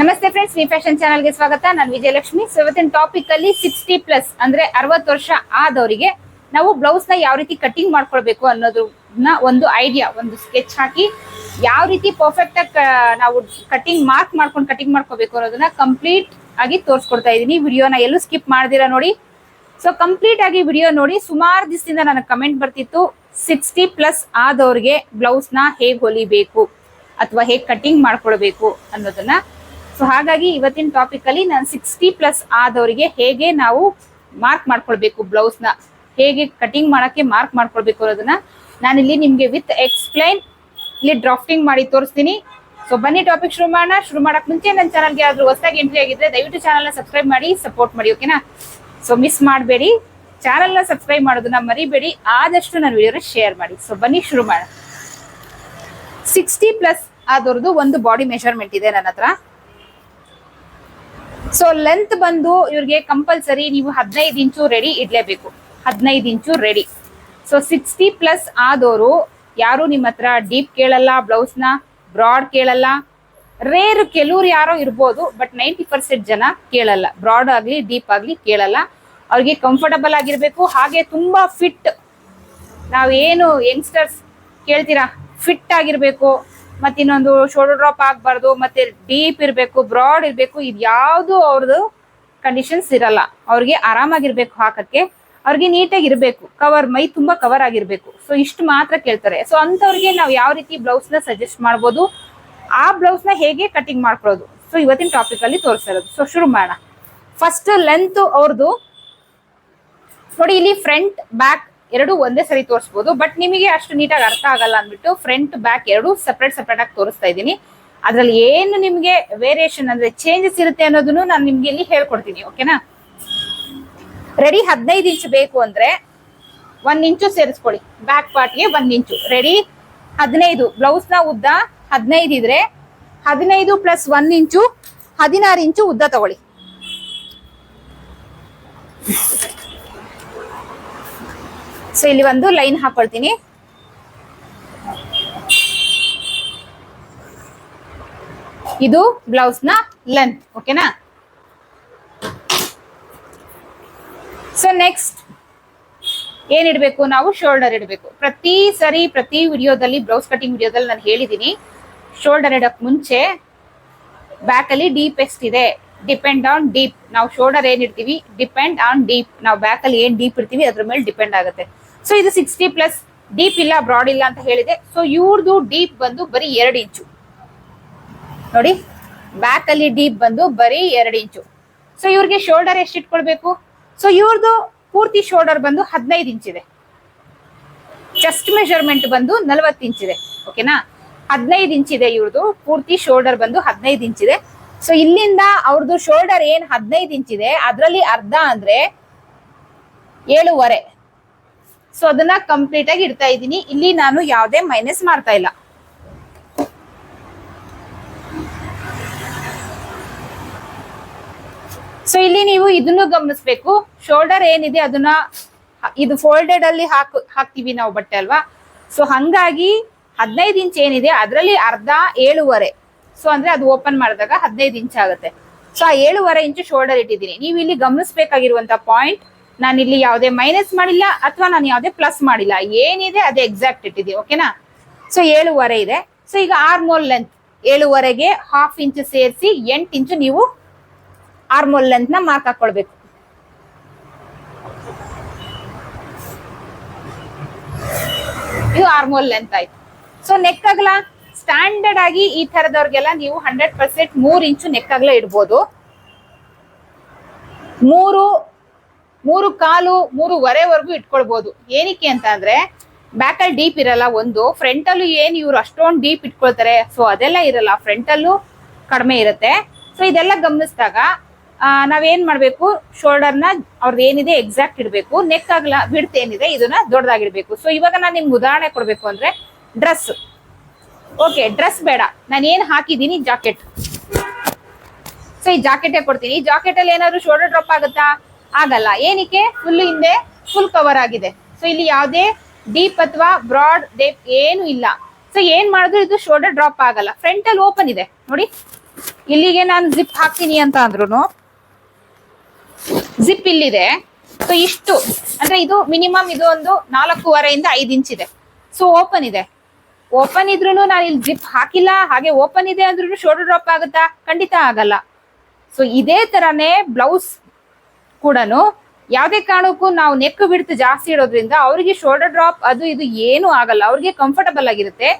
ನಮಸ್ತೆ friends V fashion ಚಾನಲ್ಗೆ ಸ್ವಾಗತ. ನಾನು ವಿಜಯಲಕ್ಷ್ಮಿ. ಸೊ ಇವತ್ತಿನ ಟಾಪಿಕ್ ಅಲ್ಲಿ ಸಿಕ್ಸ್ಟಿ ಪ್ಲಸ್ ಅಂದ್ರೆ ಅರವತ್ತು ವರ್ಷ ಆದವರಿಗೆ ನಾವು ಬ್ಲೌಸ್ನ ಯಾವ ರೀತಿ ಕಟಿಂಗ್ ಮಾಡ್ಕೊಳ್ಬೇಕು ಅನ್ನೋದನ್ನ ಒಂದು ಐಡಿಯಾ ಒಂದು ಸ್ಕೆಚ್ ಹಾಕಿ ಯಾವ ರೀತಿ ಪರ್ಫೆಕ್ಟ್ ಆಗಿ ನಾವು ಕಟಿಂಗ್ ಮಾರ್ಕ್ ಮಾಡ್ಕೊಂಡು ಕಟಿಂಗ್ ಮಾಡ್ಕೋಬೇಕು ಅನ್ನೋದನ್ನ ಕಂಪ್ಲೀಟ್ ಆಗಿ ತೋರಿಸ್ಕೊಡ್ತಾ ಇದ್ದೀನಿ ವಿಡಿಯೋನ ಎಲ್ಲೂ ಸ್ಕಿಪ್ ಮಾಡ್ದಿರಾ ನೋಡಿ. ಸೊ ಕಂಪ್ಲೀಟ್ ಆಗಿ ವಿಡಿಯೋ ನೋಡಿ. ಸುಮಾರು ದಿವಸದಿಂದ ನನಗೆ ಕಮೆಂಟ್ ಬರ್ತಿತ್ತು ಸಿಕ್ಸ್ಟಿ ಪ್ಲಸ್ ಆದವ್ರಿಗೆ ಬ್ಲೌಸ್ನ ಹೇಗ್ ಹೊಲಿಬೇಕು ಅಥವಾ ಹೇಗೆ ಕಟಿಂಗ್ ಮಾಡ್ಕೊಳ್ಬೇಕು ಅನ್ನೋದನ್ನ. ಸೊ ಹಾಗಾಗಿ ಇವತ್ತಿನ ಟಾಪಿಕ್ ಅಲ್ಲಿ ನಾನು ಸಿಕ್ಸ್ಟಿ ಪ್ಲಸ್ ಆದವರಿಗೆ ಹೇಗೆ ನಾವು ಮಾರ್ಕ್ ಮಾಡ್ಕೊಳ್ಬೇಕು ಬ್ಲೌಸ್ನ? ಹೇಗೆ ಕಟಿಂಗ್ ಮಾಡಕ್ಕೆ ಮಾರ್ಕ್ ಮಾಡ್ಕೊಳ್ಬೇಕು ಅನ್ನೋದನ್ನ ನಾನಿಲ್ಲಿ ನಿಮ್ಗೆ ವಿತ್ ಎಕ್ಸ್ಪ್ಲೈನ್ ಇಲ್ಲಿ ಡ್ರಾಫ್ಟಿಂಗ್ ಮಾಡಿ ತೋರಿಸ್ತೀನಿ. ಸೊ ಬನ್ನಿ ಟಾಪಿಕ್ ಶುರು ಮಾಡೋಣ. ಶುರು ಮಾಡಕ್ ಮುಂಚೆ ನನ್ನ ಚಾನಲ್ಗೆ ಆದ್ರೂ ಹೊಸದಾಗಿ ಎಂಟ್ರಿ ಆಗಿದ್ರೆ ದಯವಿಟ್ಟು ಚಾನಲ್ನ ಸಬ್ಸ್ಕ್ರೈಬ್ ಮಾಡಿ ಸಪೋರ್ಟ್ ಮಾಡಿ ಓಕೆನಾ ಸೊ ಮಿಸ್ ಮಾಡಬೇಡಿ. ಚಾನಲ್ನ ಸಬ್ಸ್ಕ್ರೈಬ್ ಮಾಡೋದನ್ನ ಮರಿಬೇಡಿ. ಆದಷ್ಟು ನನ್ನ ವಿಡಿಯೋನ ಶೇರ್ ಮಾಡಿ. ಸೊ ಬನ್ನಿ ಶುರು ಮಾಡೋಣ. ಸಿಕ್ಸ್ಟಿ ಪ್ಲಸ್ ಆದವ್ರದ್ದು ಒಂದು ಬಾಡಿ ಮೆಷರ್ಮೆಂಟ್ ಇದೆ ನನ್ನ ಹತ್ರ. ಸೊ ಲೆಂತ್ ಬಂದು ಇವ್ರಿಗೆ ಕಂಪಲ್ಸರಿ ನೀವು ಹದಿನೈದು ಇಂಚು ರೆಡಿ ಇಡಲೇಬೇಕು. ಹದಿನೈದು inch ready so sixty plus ಆದವರು ಯಾರು ನಿಮ್ಮ ಹತ್ರ ಡೀಪ್ ಕೇಳಲ್ಲ ಬ್ಲೌಸ್ನ ಬ್ರಾಡ್ ಕೇಳಲ್ಲ. ರೇರ್ ಕೆಲವ್ರು ಯಾರೋ ಇರ್ಬೋದು ಬಟ್ ನೈಂಟಿ ಪರ್ಸೆಂಟ್ ಜನ ಕೇಳಲ್ಲ. ಬ್ರಾಡ್ ಆಗಲಿ ಡೀಪ್ ಆಗಲಿ ಕೇಳಲ್ಲ. ಅವ್ರಿಗೆ ಕಂಫರ್ಟಬಲ್ ಆಗಿರಬೇಕು. ಹಾಗೆ ತುಂಬಾ ಫಿಟ್ ನಾವೇನು ಯಂಗ್ಸ್ಟರ್ಸ್ ಕೇಳ್ತೀರಾ? ಫಿಟ್ ಆಗಿರ್ಬೇಕು. ಮತ್ತೆ ಇನ್ನೊಂದು ಶೋಲ್ಡರ್ ಡ್ರಾಪ್ ಆಗಬಾರ್ದು, ಮತ್ತೆ ಡೀಪ್ ಇರಬೇಕು ಬ್ರಾಡ್ ಇರಬೇಕು, ಇದು ಯಾವುದು ಅವ್ರದ್ದು ಕಂಡೀಷನ್ಸ್ ಇರಲ್ಲ. ಅವ್ರಿಗೆ ಆರಾಮಾಗಿರ್ಬೇಕು ಹಾಕಕ್ಕೆ. ಅವ್ರಿಗೆ ನೀಟಾಗಿ ಇರಬೇಕು ಕವರ್ ಮೈ ತುಂಬಾ ಕವರ್ ಆಗಿರ್ಬೇಕು. ಸೊ ಇಷ್ಟು ಮಾತ್ರ ಕೇಳ್ತಾರೆ. ಸೊ ಅಂಥವ್ರಿಗೆ ನಾವು ಯಾವ ರೀತಿ ಬ್ಲೌಸ್ನ ಸಜೆಸ್ಟ್ ಮಾಡ್ಬೋದು? ಆ ಬ್ಲೌಸ್ನ ಹೇಗೆ ಕಟಿಂಗ್ ಮಾಡ್ಕೊಳ್ಳೋದು? ಸೊ ಇವತ್ತಿನ ಟಾಪಿಕ್ ಅಲ್ಲಿ ತೋರಿಸ್ತಾ ಇರೋದು. ಸೊ ಶುರು ಮಾಡೋಣ. ಫಸ್ಟ್ ಲೆಂತ್ ಅವ್ರದ್ದು ನೋಡಿ, ಇಲ್ಲಿ ಫ್ರಂಟ್ ಬ್ಯಾಕ್ ಎರಡು ಒಂದೇ ಸರಿ ತೋರಿಸ್ಬೋದು ಬಟ್ ನಿಮಗೆ ಅಷ್ಟು ನೀಟಾಗಿ ಅರ್ಥ ಆಗಲ್ಲ ಅಂದ್ಬಿಟ್ಟು ಫ್ರಂಟ್ ಬ್ಯಾಕ್ ಎರಡು ಸಪ್ರೇಟ್ ಸಪ್ರೇಟ್ ಆಗಿ ತೋರಿಸ್ತಾ ಇದ್ದೀನಿ. ಅದ್ರಲ್ಲಿ ಏನು ನಿಮಗೆ ವೇರಿಯೇಷನ್ ಅಂದ್ರೆ ಚೇಂಜಸ್ ಇರುತ್ತೆ ಅನ್ನೋದನ್ನು ನಾನು ನಿಮ್ಗೆ ಇಲ್ಲಿ ಹೇಳ್ಕೊಡ್ತೀನಿ ಓಕೆನಾ ರೆಡಿ ಹದಿನೈದು ಇಂಚ್ ಬೇಕು ಅಂದ್ರೆ ಒಂದ್ ಇಂಚು ಸೇರಿಸ್ಕೊಳ್ಳಿ. ಬ್ಯಾಕ್ ಪಾರ್ಟ್ಗೆ ಒಂದ್ ಇಂಚು ರೆಡಿ ಹದಿನೈದು. ಬ್ಲೌಸ್ನ ಉದ್ದ ಹದಿನೈದು ಇದ್ರೆ ಹದಿನೈದು ಪ್ಲಸ್ ಒಂದ್ ಇಂಚು ಹದಿನಾರು ಇಂಚು ಉದ್ದ ತಗೊಳ್ಳಿ. ಸೊ ಇಲ್ಲಿ ಒಂದು ಲೈನ್ ಹಾಕೊಳ್ತೀನಿ. ಇದು ಬ್ಲೌಸ್ನ ಲೆಂತ್ ಓಕೆನಾ ಸೊ ನೆಕ್ಸ್ಟ್ ಏನ್ ಇಡಬೇಕು? ನಾವು ಶೋಲ್ಡರ್ ಇಡಬೇಕು. ಪ್ರತಿ ಸರಿ, ಪ್ರತಿ ವಿಡಿಯೋದಲ್ಲಿ ಬ್ಲೌಸ್ ಕಟಿಂಗ್ ವಿಡಿಯೋದಲ್ಲಿ ನಾನು ಹೇಳಿದ್ದೀನಿ ಶೋಲ್ಡರ್ ಇಡಕ್ ಮುಂಚೆ ಬ್ಯಾಕ್ ಅಲ್ಲಿ ಡೀಪ್ ಎಷ್ಟಿದೆ ಡಿಪೆಂಡ್ ಆನ್ ಡೀಪ್ ನಾವು ಶೋಲ್ಡರ್ ಏನ್ ಇಡ್ತೀವಿ? ಡಿಪೆಂಡ್ ಆನ್ ಡೀಪ್ ನಾವು ಬ್ಯಾಕ್ ಅಲ್ಲಿ ಏನ್ ಡೀಪ್ ಇರ್ತೀವಿ ಅದ್ರ ಮೇಲೆ ಡಿಪೆಂಡ್ ಆಗುತ್ತೆ. ಸೊ ಇದು ಸಿಕ್ಸ್ಟಿ ಪ್ಲಸ್ ಡೀಪ್ ಇಲ್ಲ ಬ್ರಾಡ್ ಇಲ್ಲ ಅಂತ ಹೇಳಿದೆ. ಸೊ ಇವ್ರದ್ದು ಡೀಪ್ ಬಂದು ಬರೀ ಎರಡು ಇಂಚು ನೋಡಿ ಬ್ಯಾಕ್ ಅಲ್ಲಿ ಡೀಪ್ ಬಂದು ಬರೀ ಎರಡು ಇಂಚು ಸೊ ಇವ್ರಿಗೆ ಶೋಲ್ಡರ್ ಎಷ್ಟು ಇಟ್ಕೊಳ್ಬೇಕು? ಸೊ ಇವ್ರದ್ದು ಪೂರ್ತಿ ಶೋಲ್ಡರ್ ಬಂದು ಹದಿನೈದು ಇದೆ. ಚೆಸ್ಟ್ ಮೆಷರ್ಮೆಂಟ್ ಬಂದು ನಲವತ್ತು ಇದೆ. ಓಕೆನಾ ಹದಿನೈದು ಇದೆ ಇವ್ರದ್ದು ಪೂರ್ತಿ ಶೋಲ್ಡರ್ ಬಂದು ಹದಿನೈದು ಇದೆ. ಸೊ ಇಲ್ಲಿಂದ ಅವ್ರದ್ದು ಶೋಲ್ಡರ್ ಏನ್ ಹದಿನೈದು ಇದೆ, ಅದರಲ್ಲಿ ಅರ್ಧ ಅಂದ್ರೆ ಏಳುವರೆ. ಸೊ ಅದನ್ನ ಕಂಪ್ಲೀಟ್ ಆಗಿ ಇಡ್ತಾ ಇದ್ದೀನಿ. ಇಲ್ಲಿ ನಾನು ಯಾವುದೇ ಮೈನಸ್ ಮಾಡ್ತಾ ಇಲ್ಲ. ಸೊ ಇಲ್ಲಿ ನೀವು ಇದನ್ನು ಗಮನಿಸ್ಬೇಕು. ಶೋಲ್ಡರ್ ಏನಿದೆ ಅದನ್ನ ಇದು ಫೋಲ್ಡೆಡ್ ಅಲ್ಲಿ ಹಾಕ್, ಹಾಕ್ತಿವಿ ನಾವು ಬಟ್ಟೆ ಅಲ್ವಾ? ಸೊ ಹಂಗಾಗಿ ಹದಿನೈದು ಇಂಚ್ ಏನಿದೆ, ಅದರಲ್ಲಿ ಅರ್ಧ ಏಳುವರೆ. ಸೊ ಅಂದ್ರೆ ಅದು ಓಪನ್ ಮಾಡಿದಾಗ ಹದಿನೈದು ಇಂಚ್ ಆಗುತ್ತೆ. ಸೊ ಆ ಏಳುವರೆ ಇಂಚು ಶೋಲ್ಡರ್ ಇಟ್ಟಿದ್ದೀನಿ. ನೀವು ಇಲ್ಲಿ ಗಮನಿಸ್ಬೇಕಾಗಿರುವಂತ ಪಾಯಿಂಟ್ ನಾನು ಇಲ್ಲಿ ಯಾವುದೇ ಮೈನಸ್ ಮಾಡಿಲ್ಲ ಅಥವಾ ನಾನು ಯಾವುದೇ ಪ್ಲಸ್ ಮಾಡಿಲ್ಲ. ಏನಿದೆ ಅದೇ ಎಕ್ಸಾಕ್ಟ್ ಇಟ್ಟಿದೆ ಓಕೆನಾ ಸೊ ಏಳುವರೆ ಇದೆ. ಸೊ ಈಗ ಆರ್ಮೋಲ್ ಲೆಂತ್ ಏಳುವರೆಗೆ ಹಾಫ್ ಇಂಚು ಸೇರಿಸಿ ಎಂಟು ಇಂಚು ನೀವು ಆರ್ಮೋಲ್ ಲೆಂತ್ನ ಮಾರ್ಕ್ ಹಾಕೊಳ್ಬೇಕು. ಇದು ಆರ್ಮೋಲ್ ಲೆಂತ್ ಆಯ್ತು. ಸೊ ನೆಕ್ ಸ್ಟ್ಯಾಂಡರ್ಡ್ ಆಗಿ ಈ ತರದವ್ರಿಗೆಲ್ಲ ನೀವು ಹಂಡ್ರೆಡ್ ಪರ್ಸೆಂಟ್ ಮೂರ್ ಇಂಚು ನೆಕ್ ಇಡ್ಬೋದು. ಮೂರು ಮೂರು ಕಾಲು, ಮೂರುವರೆವರೆಗೂ ಇಟ್ಕೊಳ್ಬಹುದು ಏನಕ್ಕೆ ಅಂತ ಅಂದ್ರೆ ಬ್ಯಾಕ್ ಅಲ್ಲಿ ಡೀಪ್ ಇರಲ್ಲ ಒಂದು ಫ್ರಂಟ್ ಏನು ಇವ್ರು ಅಷ್ಟೊಂದು ಡೀಪ್ ಇಟ್ಕೊಳ್ತಾರೆ ಸೊ ಅದೆಲ್ಲ ಇರಲ್ಲ. ಫ್ರಂಟ್ ಅಲ್ಲೂ ಕಡಿಮೆ ಇರುತ್ತೆ. ಸೊ ಇದೆಲ್ಲ ಗಮನಿಸಿದಾಗ ನಾವೇನ್ ಮಾಡ್ಬೇಕು? ಶೋಲ್ಡರ್ನ ಅವ್ರದ್ದು ಏನಿದೆ ಎಕ್ಸಾಕ್ಟ್ ಇಡಬೇಕು. ನೆಕ್ ಆಗಲ್ಲ ಬಿಡ್ತ ಏನಿದೆ, ಇದನ್ನ ದೊಡ್ಡದಾಗಿಡ್ಬೇಕು ಸೊ ಇವಾಗ ನಾನು ನಿಮ್ಗೆ ಉದಾಹರಣೆ ಕೊಡ್ಬೇಕು ಅಂದ್ರೆ ಡ್ರೆಸ್ ಓಕೆ ಡ್ರೆಸ್ ಬೇಡ. ನಾನು ಏನು ಹಾಕಿದ್ದೀನಿ? ಜಾಕೆಟ್. ಸೊ ಈ ಜಾಕೆಟೇ ಕೊಡ್ತೀನಿ. ಜಾಕೆಟ್ ಅಲ್ಲಿ ಏನಾದ್ರು ಶೋಲ್ಡರ್ ಡ್ರಾಪ್ ಆಗುತ್ತಾ? ಆಗಲ್ಲ. ಏನಕ್ಕೆ? ಫುಲ್ ಹಿಂದೆ ಫುಲ್ ಕವರ್ ಆಗಿದೆ. ಸೊ ಇಲ್ಲಿ ಯಾವುದೇ ಡೀಪ್ ಅಥವಾ ಬ್ರಾಡ್ ಡೇಪ್ ಏನು ಇಲ್ಲ. ಸೊ ಏನ್ ಮಾಡಿದ್ರು ಇದು ಶೋಲ್ಡರ್ ಡ್ರಾಪ್ ಆಗಲ್ಲ. ಫ್ರಂಟ್ ಅಲ್ಲಿ ಓಪನ್ ಇದೆ. ನೋಡಿ. ಇಲ್ಲಿಗೆ ನಾನು ಜಿಪ್ ಹಾಕ್ತೀನಿ ಅಂತ ಅಂದ್ರು ಜಿಪ್ ಇಲ್ಲಿದೆ. ಸೊ ಇಷ್ಟು. ಅಂದ್ರೆ ಇದು ಮಿನಿಮಮ್ ಇದು ಒಂದು ನಾಲ್ಕೂವರೆಯಿಂದ ಐದು ಇಂಚ್ ಇದೆ. ಸೊ ಓಪನ್ ಇದೆ. ಓಪನ್ ಇದ್ರೂ ನಾನು ಇಲ್ಲಿ ಜಿಪ್ ಹಾಕಿಲ್ಲ. ಹಾಗೆ ಓಪನ್ ಇದೆ ಅಂದ್ರೂ ಶೋಲ್ಡರ್ ಡ್ರಾಪ್ ಆಗುತ್ತಾ? ಖಂಡಿತ ಆಗಲ್ಲ. ಸೊ ಇದೇ ತರನೇ ಬ್ಲೌಸ್ ಕೂಡ ಯಾವುದೇ ಕಾರಣಕ್ಕೂ ನಾವು ನೆಕ್ ಬಿಡ್ತು ಜಾಸ್ತಿ ಇಡೋದ್ರಿಂದ ಅವರಿಗೆ ಶೋಲ್ಡರ್ ಡ್ರಾಪ್ ಅದು ಇದು ಏನು ಆಗಲ್ಲ. ಅವ್ರಿಗೆ ಕಂಫರ್ಟಬಲ್ ಆಗಿರುತ್ತೆ.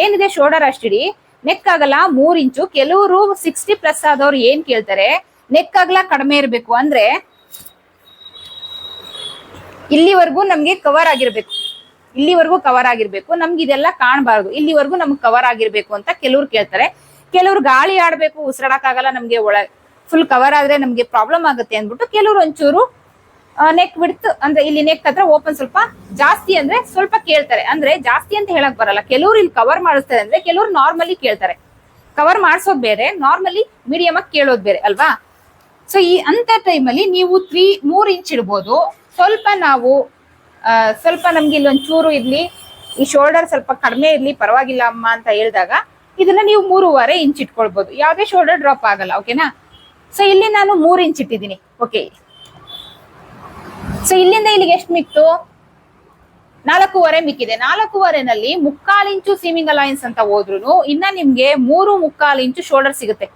ಏನಿದೆ ಶೋಲ್ಡರ್ ಅಷ್ಟಿಡಿ ನೆಕ್ ಆಗಲ್ಲ, ಮೂರ್ ಇಂಚು. ಕೆಲವರು ಸಿಕ್ಸ್ಟಿ ಪ್ಲಸ್ ಆದವ್ರು ಏನ್ ಕೇಳ್ತಾರೆ? ನೆಕ್ ಆಗಲ್ಲ, ಕಡಿಮೆ ಇರಬೇಕು. ಅಂದ್ರೆ ಇಲ್ಲಿವರೆಗೂ ನಮ್ಗೆ ಕವರ್ ಆಗಿರ್ಬೇಕು. ಇಲ್ಲಿವರೆಗೂ ಕವರ್ ಆಗಿರ್ಬೇಕು. ನಮ್ಗೆ ಇದೆಲ್ಲ ಕಾಣಬಾರ್ದು. ಇಲ್ಲಿವರೆಗೂ ನಮ್ಗೆ ಕವರ್ ಆಗಿರ್ಬೇಕು ಅಂತ ಕೆಲವ್ರು ಕೇಳ್ತಾರೆ. ಕೆಲವ್ರು ಗಾಳಿ ಆಡ್ಬೇಕು, ಉಸಿರಾಡಕ್ಕಾಗಲ್ಲ ನಮ್ಗೆ ಒಳ ಫುಲ್ ಕವರ್ ಆದ್ರೆ ನಮ್ಗೆ ಪ್ರಾಬ್ಲಮ್ ಆಗುತ್ತೆ ಅಂದ್ಬಿಟ್ಟು ಕೆಲವ್ರು ಒಂಚೂರು ನೆಕ್ ಬಿಡ್ತು ಅಂದ್ರೆ ಇಲ್ಲಿ ನೆಕ್ ಹತ್ರ ಓಪನ್ ಸ್ವಲ್ಪ ಜಾಸ್ತಿ ಅಂದ್ರೆ ಸ್ವಲ್ಪ ಕೇಳ್ತಾರೆ. ಅಂದ್ರೆ ಜಾಸ್ತಿ ಅಂತ ಹೇಳಕ್ ಬರಲ್ಲ. ಕೆಲವ್ರು ಇಲ್ಲಿ ಕವರ್ ಮಾಡಿಸ್ತಾರೆ ಅಂದ್ರೆ ಕೆಲವ್ರು ನಾರ್ಮಲಿ ಕೇಳ್ತಾರೆ. ಕವರ್ ಮಾಡಿಸೋದ್ ಬೇರೆ ನಾರ್ಮಲಿ ಮೀಡಿಯಮ್ ಆಗಿ ಕೇಳೋದ್ ಬೇರೆ, ಅಲ್ವಾ? ಸೊ ಈ ಅಂತ ಟೈಮಲ್ಲಿ ನೀವು ತ್ರೀ ಮೂರ್ ಇಂಚ್ ಇಡ್ಬೋದು. ಸ್ವಲ್ಪ ನಾವು ಸ್ವಲ್ಪ ನಮ್ಗೆ ಇಲ್ಲಿ ಒಂಚೂರು ಇರ್ಲಿ, ಈ ಶೋಲ್ಡರ್ ಸ್ವಲ್ಪ ಕಡಿಮೆ ಇರ್ಲಿ, ಪರವಾಗಿಲ್ಲ ಅಮ್ಮ ಅಂತ ಹೇಳಿದಾಗ ಇದನ್ನ ನೀವು ಮೂರುವರೆ ಇಂಚ್ ಇಟ್ಕೊಳ್ಬಹುದು ಯಾವುದೇ ಶೋಲ್ಡರ್ ಡ್ರಾಪ್ ಆಗಲ್ಲ ಓಕೆನಾ ಸೊ ಇಲ್ಲಿ ನಾನು ಮೂರ್ ಇಂಚ್ ಇಟ್ಟಿದ್ದೀನಿ. ಓಕೆ ಸೊ ಇಲ್ಲಿಂದ ಇಲ್ಲಿಗೆ ಎಷ್ಟು ಮಿಕ್ತು ನಾಲ್ಕೂವರೆ ಮಿಕ್ಕಿದೆ. ನಾಲ್ಕೂವರೆನಲ್ಲಿ ಮುಕ್ಕಾಲ್ ಇಂಚು ಸೀಮಿಂಗ್ ಅಲೈನ್ಸ್ ಅಂತ ಹೋದ್ರು ಇನ್ನ ನಿಮ್ಗೆ ಮೂರು ಮುಕ್ಕಾಲ್ ಇಂಚು ಶೋಲ್ಡರ್ ಸಿಗುತ್ತೆ.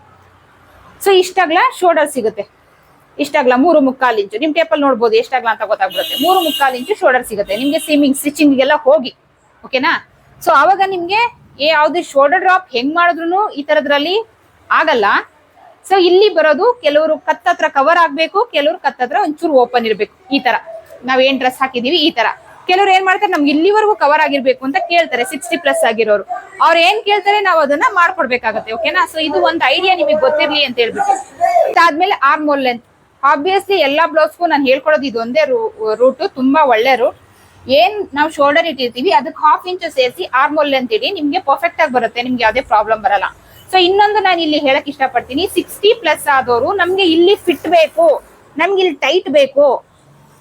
ಸೊ ಇಷ್ಟಾಗ್ಲ ಶೋಲ್ಡರ್ ಸಿಗುತ್ತೆ. ಇಷ್ಟಾಗ್ಲ ಮೂರು ಮುಕ್ಕಾಲ್ ಇಂಚು. ನಿಮ್ ಟೇಪಲ್ ನೋಡ್ಬೋದು ಎಷ್ಟಾಗ್ಲ ಅಂತ ಗೊತ್ತಾಗ್ಬಿಡುತ್ತೆ. ಮೂರು ಮುಕ್ಕಾಲ್ ಇಂಚು ಶೋಲ್ಡರ್ ಸಿಗುತ್ತೆ. ನಿಮ್ಗೆ ಸೀಮಿಂಗ್ ಸ್ಟಿಚಿಂಗ್ ಎಲ್ಲ ಹೋಗಿ ಓಕೆನಾ ಸೊ ಅವಾಗ ನಿಮ್ಗೆ ಯಾವ್ದು ಶೋಲ್ಡರ್ ಡ್ರಾಪ್ ಹೆಂಗ್ ಮಾಡಿದ್ರು ಈ ತರದ್ರಲ್ಲಿ ಆಗಲ್ಲ. ಸೊ ಇಲ್ಲಿ ಬರೋದು ಕೆಲವರು ಕತ್ತತ್ರ ಕವರ್ ಆಗ್ಬೇಕು, ಕೆಲವರು ಕತ್ತತ್ರ ಒಂಚೂರು ಓಪನ್ ಇರ್ಬೇಕು. ಈ ತರ. ನಾವ್ ಏನ್ ಡ್ರೆಸ್ ಹಾಕಿದೀವಿ, ಈ ತರ. ಕೆಲವ್ರು ಏನ್ ಮಾಡ್ತಾರೆ, ನಮ್ಗೆ ಇಲ್ಲಿವರೆಗೂ ಕವರ್ ಆಗಿರ್ಬೇಕು ಅಂತ ಕೇಳ್ತಾರೆ ಸಿಕ್ಸ್ಟಿ ಪ್ಲಸ್ ಆಗಿರೋರು. ಅವ್ರು ಏನ್ ಕೇಳ್ತಾರೆ, ನಾವು ಅದನ್ನ ಮಾಡ್ಕೊಡ್ಬೇಕಾಗತ್ತೆ ಓಕೆನಾ ಸೊ ಇದು ಒಂದು ಐಡಿಯಾ ನಿಮಗೆ ಗೊತ್ತಿರ್ಲಿ ಅಂತ ಹೇಳ್ಬಿಟ್ಟು. ಅದಾದ್ಮೇಲೆ ಆರ್ಮೋಲ್ ಲೆಂತ್ ಆಬ್ವಿಯಸ್ಲಿ ಎಲ್ಲಾ ಬ್ಲೌಸ್ಗೂ ನಾನು ಹೇಳ್ಕೊಡೋದು ಇದೊಂದೇ ರೂಟ್ ತುಂಬಾ ಒಳ್ಳೆ ರೂಟ್ ಏನ್ ನಾವು ಶೋಲ್ಡರ್ ಇಟ್ಟಿರ್ತೀವಿ ಅದಕ್ಕೆ ಹಾಫ್ ಇಂಚು ಸೇರಿಸಿ ಆರ್ಮೋಲ್ ಲೆಂತ್ ಇಡಿ, ನಿಮ್ಗೆ ಪರ್ಫೆಕ್ಟ್ ಆಗಿ ಬರುತ್ತೆ, ನಿಮ್ಗೆ ಯಾವುದೇ ಪ್ರಾಬ್ಲಮ್ ಬರಲ್ಲ. ಸೊ ಇನ್ನೊಂದು ನಾನು ಇಲ್ಲಿ ಹೇಳಕ್ ಇಷ್ಟಪಡ್ತೀನಿ. ಸಿಕ್ಸ್ಟಿ ಪ್ಲಸ್ ಆದವರು ನಮ್ಗೆ ಇಲ್ಲಿ ಫಿಟ್ ಬೇಕು, ನಮ್ಗೆ ಇಲ್ಲಿ ಟೈಟ್ ಬೇಕು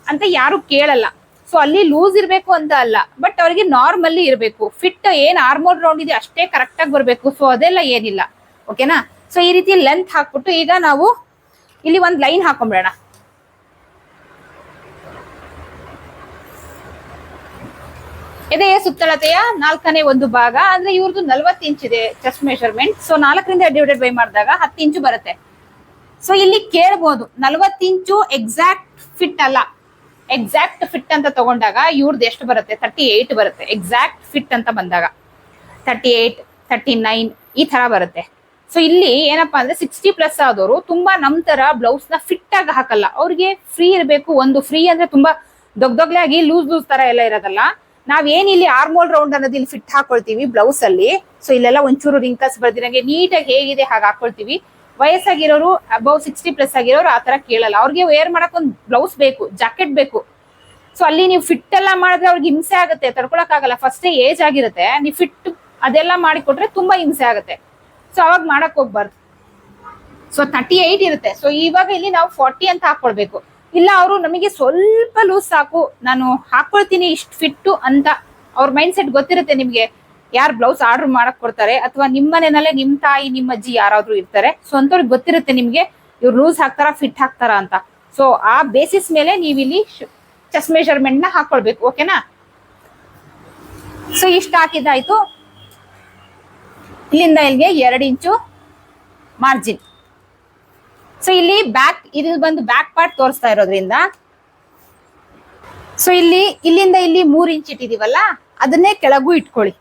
ಅಂತ ಯಾರು ಕೇಳಲ್ಲ. ಸೊ ಅಲ್ಲಿ ಲೂಸ್ ಇರಬೇಕು ಅಂತ ಅಲ್ಲ ಬಟ್ ಅವರಿಗೆ ನಾರ್ಮಲ್ಲಿ ಇರಬೇಕು. ಫಿಟ್ ಏನು ಆರ್ಮೋಲ್ ರೌಂಡ್ ಇದೆ ಅಷ್ಟೇ ಕರೆಕ್ಟಾಗಿ ಬರಬೇಕು. ಸೊ ಅದೆಲ್ಲ ಏನಿಲ್ಲ. ಓಕೆನಾ ಸೊ ಈ ರೀತಿ ಲೆಂತ್ ಹಾಕ್ಬಿಟ್ಟು ಈಗ ನಾವು ಇಲ್ಲಿ ಒಂದು ಲೈನ್ ಹಾಕೊಂಡ್ಬಿಡೋಣ ಎದೆಯ ಸುತ್ತಳತೆಯ ನಾಲ್ಕನೇ ಒಂದು ಭಾಗ. ಅಂದ್ರೆ ಇವ್ರದ್ದು ನಲ್ವತ್ತು ಇಂಚ್ ಇದೆ ಚೆಸ್ಟ್ ಮೆಷರ್ಮೆಂಟ್ ಸೊ ನಾಲ್ಕರಿಂದ ಡಿವೈಡೆಡ್ ಬೈ ಮಾಡಿದಾಗ ಹತ್ತು ಇಂಚು ಬರುತ್ತೆ. ಸೊ ಇಲ್ಲಿ ಕೇಳ್ಬೋದು, ನಲ್ವತ್ತು ಇಂಚು ಎಕ್ಸಾಕ್ಟ್ ಫಿಟ್ ಅಲ್ಲ. ಎಕ್ಸಾಕ್ಟ್ ಫಿಟ್ ಅಂತ ತಗೊಂಡಾಗ ಇವ್ರದ್ದು ಎಷ್ಟು ಬರುತ್ತೆ? ತರ್ಟಿ ಏಟ್ ಬರುತ್ತೆ. ಎಕ್ಸಾಕ್ಟ್ ಫಿಟ್ ಅಂತ ಬಂದಾಗ. ತರ್ಟಿ ಏಟ್ ತರ್ಟಿ ನೈನ್ ಈ ತರ ಬರುತ್ತೆ. ಸೊ ಇಲ್ಲಿ ಏನಪ್ಪಾ ಅಂದ್ರೆ ಸಿಕ್ಸ್ಟಿ ಪ್ಲಸ್ ಆದವರು ತುಂಬಾ ನಮ್ ತರ ಬ್ಲೌಸ್ನ ಫಿಟ್ ಆಗಿ ಹಾಕಲ್ಲ. ಅವ್ರಿಗೆ ಫ್ರೀ ಇರಬೇಕು. ಒಂದು ಫ್ರೀ ಅಂದ್ರೆ ತುಂಬಾ ದೊಗ್ ದೊಗ್ಲೆ ಆಗಿ ಲೂಸ್ ಲೂಸ್ ತರ ಎಲ್ಲ ಇರೋದಲ್ಲ. ನಾವ್ ಏನ್ ಇಲ್ಲಿ ಆರ್ಮೋಲ್ ರೌಂಡ್ ಅನ್ನೋದು ಇಲ್ಲಿ ಫಿಟ್ ಹಾಕೊಳ್ತೀವಿ ಬ್ಲೌಸ್ ಅಲ್ಲಿ. ಸೊ ಇಲ್ಲೆಲ್ಲ ಒಂಚೂರು ರಿಂಕಲ್ಸ್ ಬರ್ದಿರಂಗೆ ನೀಟಾಗಿ ಹೇಗಿದೆ ಹಾಗೆ ಹಾಕೊಳ್ತೀವಿ. ವಯಸ್ಸಾಗಿರೋರು ಅಬೌವ್ ಸಿಕ್ಸ್ಟಿ ಪ್ಲಸ್ ಆಗಿರೋರು ಆ ತರ ಕೇಳಲ್ಲ. ಅವ್ರಿಗೆ ವೇರ್ ಮಾಡಕ್ ಬ್ಲೌಸ್ ಬೇಕು ಜಾಕೆಟ್ ಬೇಕು. ಸೊ ಅಲ್ಲಿ ನೀವು ಫಿಟ್ ಎಲ್ಲ ಮಾಡಿದ್ರೆ ಅವ್ರಿಗೆ ಹಿಂಸೆ ಆಗುತ್ತೆ, ತಡ್ಕೊಳಕ್ ಆಗಲ್ಲ. ಫಸ್ಟ್ ಏಜ್ ಆಗಿರುತ್ತೆ, ನೀವು ಫಿಟ್ ಅದೆಲ್ಲ ಮಾಡಿಕೊಟ್ರೆ ತುಂಬಾ ಹಿಂಸೆ ಆಗುತ್ತೆ. ಸೊ ಅವಾಗ ಮಾಡಕ್ ಹೋಗ್ಬಾರ್ದು. ಸೊ ತರ್ಟಿ ಏಟ್ ಇರುತ್ತೆ. ಸೊ ಇವಾಗ ಇಲ್ಲಿ ನಾವು ಫಾರ್ಟಿ ಅಂತ ಹಾಕೊಳ್ಬೇಕು. ಇಲ್ಲ, ಅವರು ನಮಗೆ ಸ್ವಲ್ಪ ಲೂಸ್ ಸಾಕು. ನಾನು ಹಾಕೊಳ್ತೀನಿ ಇಷ್ಟು ಫಿಟ್ಟು ಅಂತ ಅವ್ರ ಮೈಂಡ್ ಸೆಟ್ ಗೊತ್ತಿರುತ್ತೆ ನಿಮಗೆ. ಯಾರು ಬ್ಲೌಸ್ ಆರ್ಡರ್ ಮಾಡಕ್ ಕೊಡ್ತಾರೆ ಅಥವಾ ನಿಮ್ಮ ಮನೆಯಲ್ಲೇ ನಿಮ್ಮ ತಾಯಿ, ನಿಮ್ಮ ಅಜ್ಜಿ ಯಾರಾದ್ರೂ ಇರ್ತಾರೆ. ಸೊ ಅಂತವ್ರಿಗೆ ಗೊತ್ತಿರುತ್ತೆ ನಿಮಗೆ ಇವ್ರು ಲೂಸ್ ಹಾಕ್ತಾರ ಫಿಟ್ ಹಾಕ್ತಾರ ಅಂತ. ಸೊ ಆ ಬೇಸಿಸ್ ಮೇಲೆ ನೀವು ಇಲ್ಲಿ ಚಸ್ ಮೆಷರ್ಮೆಂಟ್ನ ಹಾಕೊಳ್ಬೇಕು ಓಕೆನಾ ಸೊ ಇಷ್ಟ ಹಾಕಿದ್ದಾಯ್ತು. ಇಲ್ಲಿಂದ ಇಲ್ಲಿಗೆ ಎರಡು ಇಂಚು ಮಾರ್ಜಿನ್ ಸೊ ಇಲ್ಲಿ ಬ್ಯಾಕ್ ಇದು ಬಂದು ಬ್ಯಾಕ್ ಪಾರ್ಟ್ ತೋರಿಸ್ತಾ ಇರೋದ್ರಿಂದ. ಸೊ ಇಲ್ಲಿ, ಇಲ್ಲಿಂದ ಇಲ್ಲಿ ಮೂರ್ ಇಂಚ್ ಇಟ್ಟಿದೀವಲ್ಲ, ಅದನ್ನೇ ಕೆಳಗೂ ಇಟ್ಕೊಳ್ಳಿ.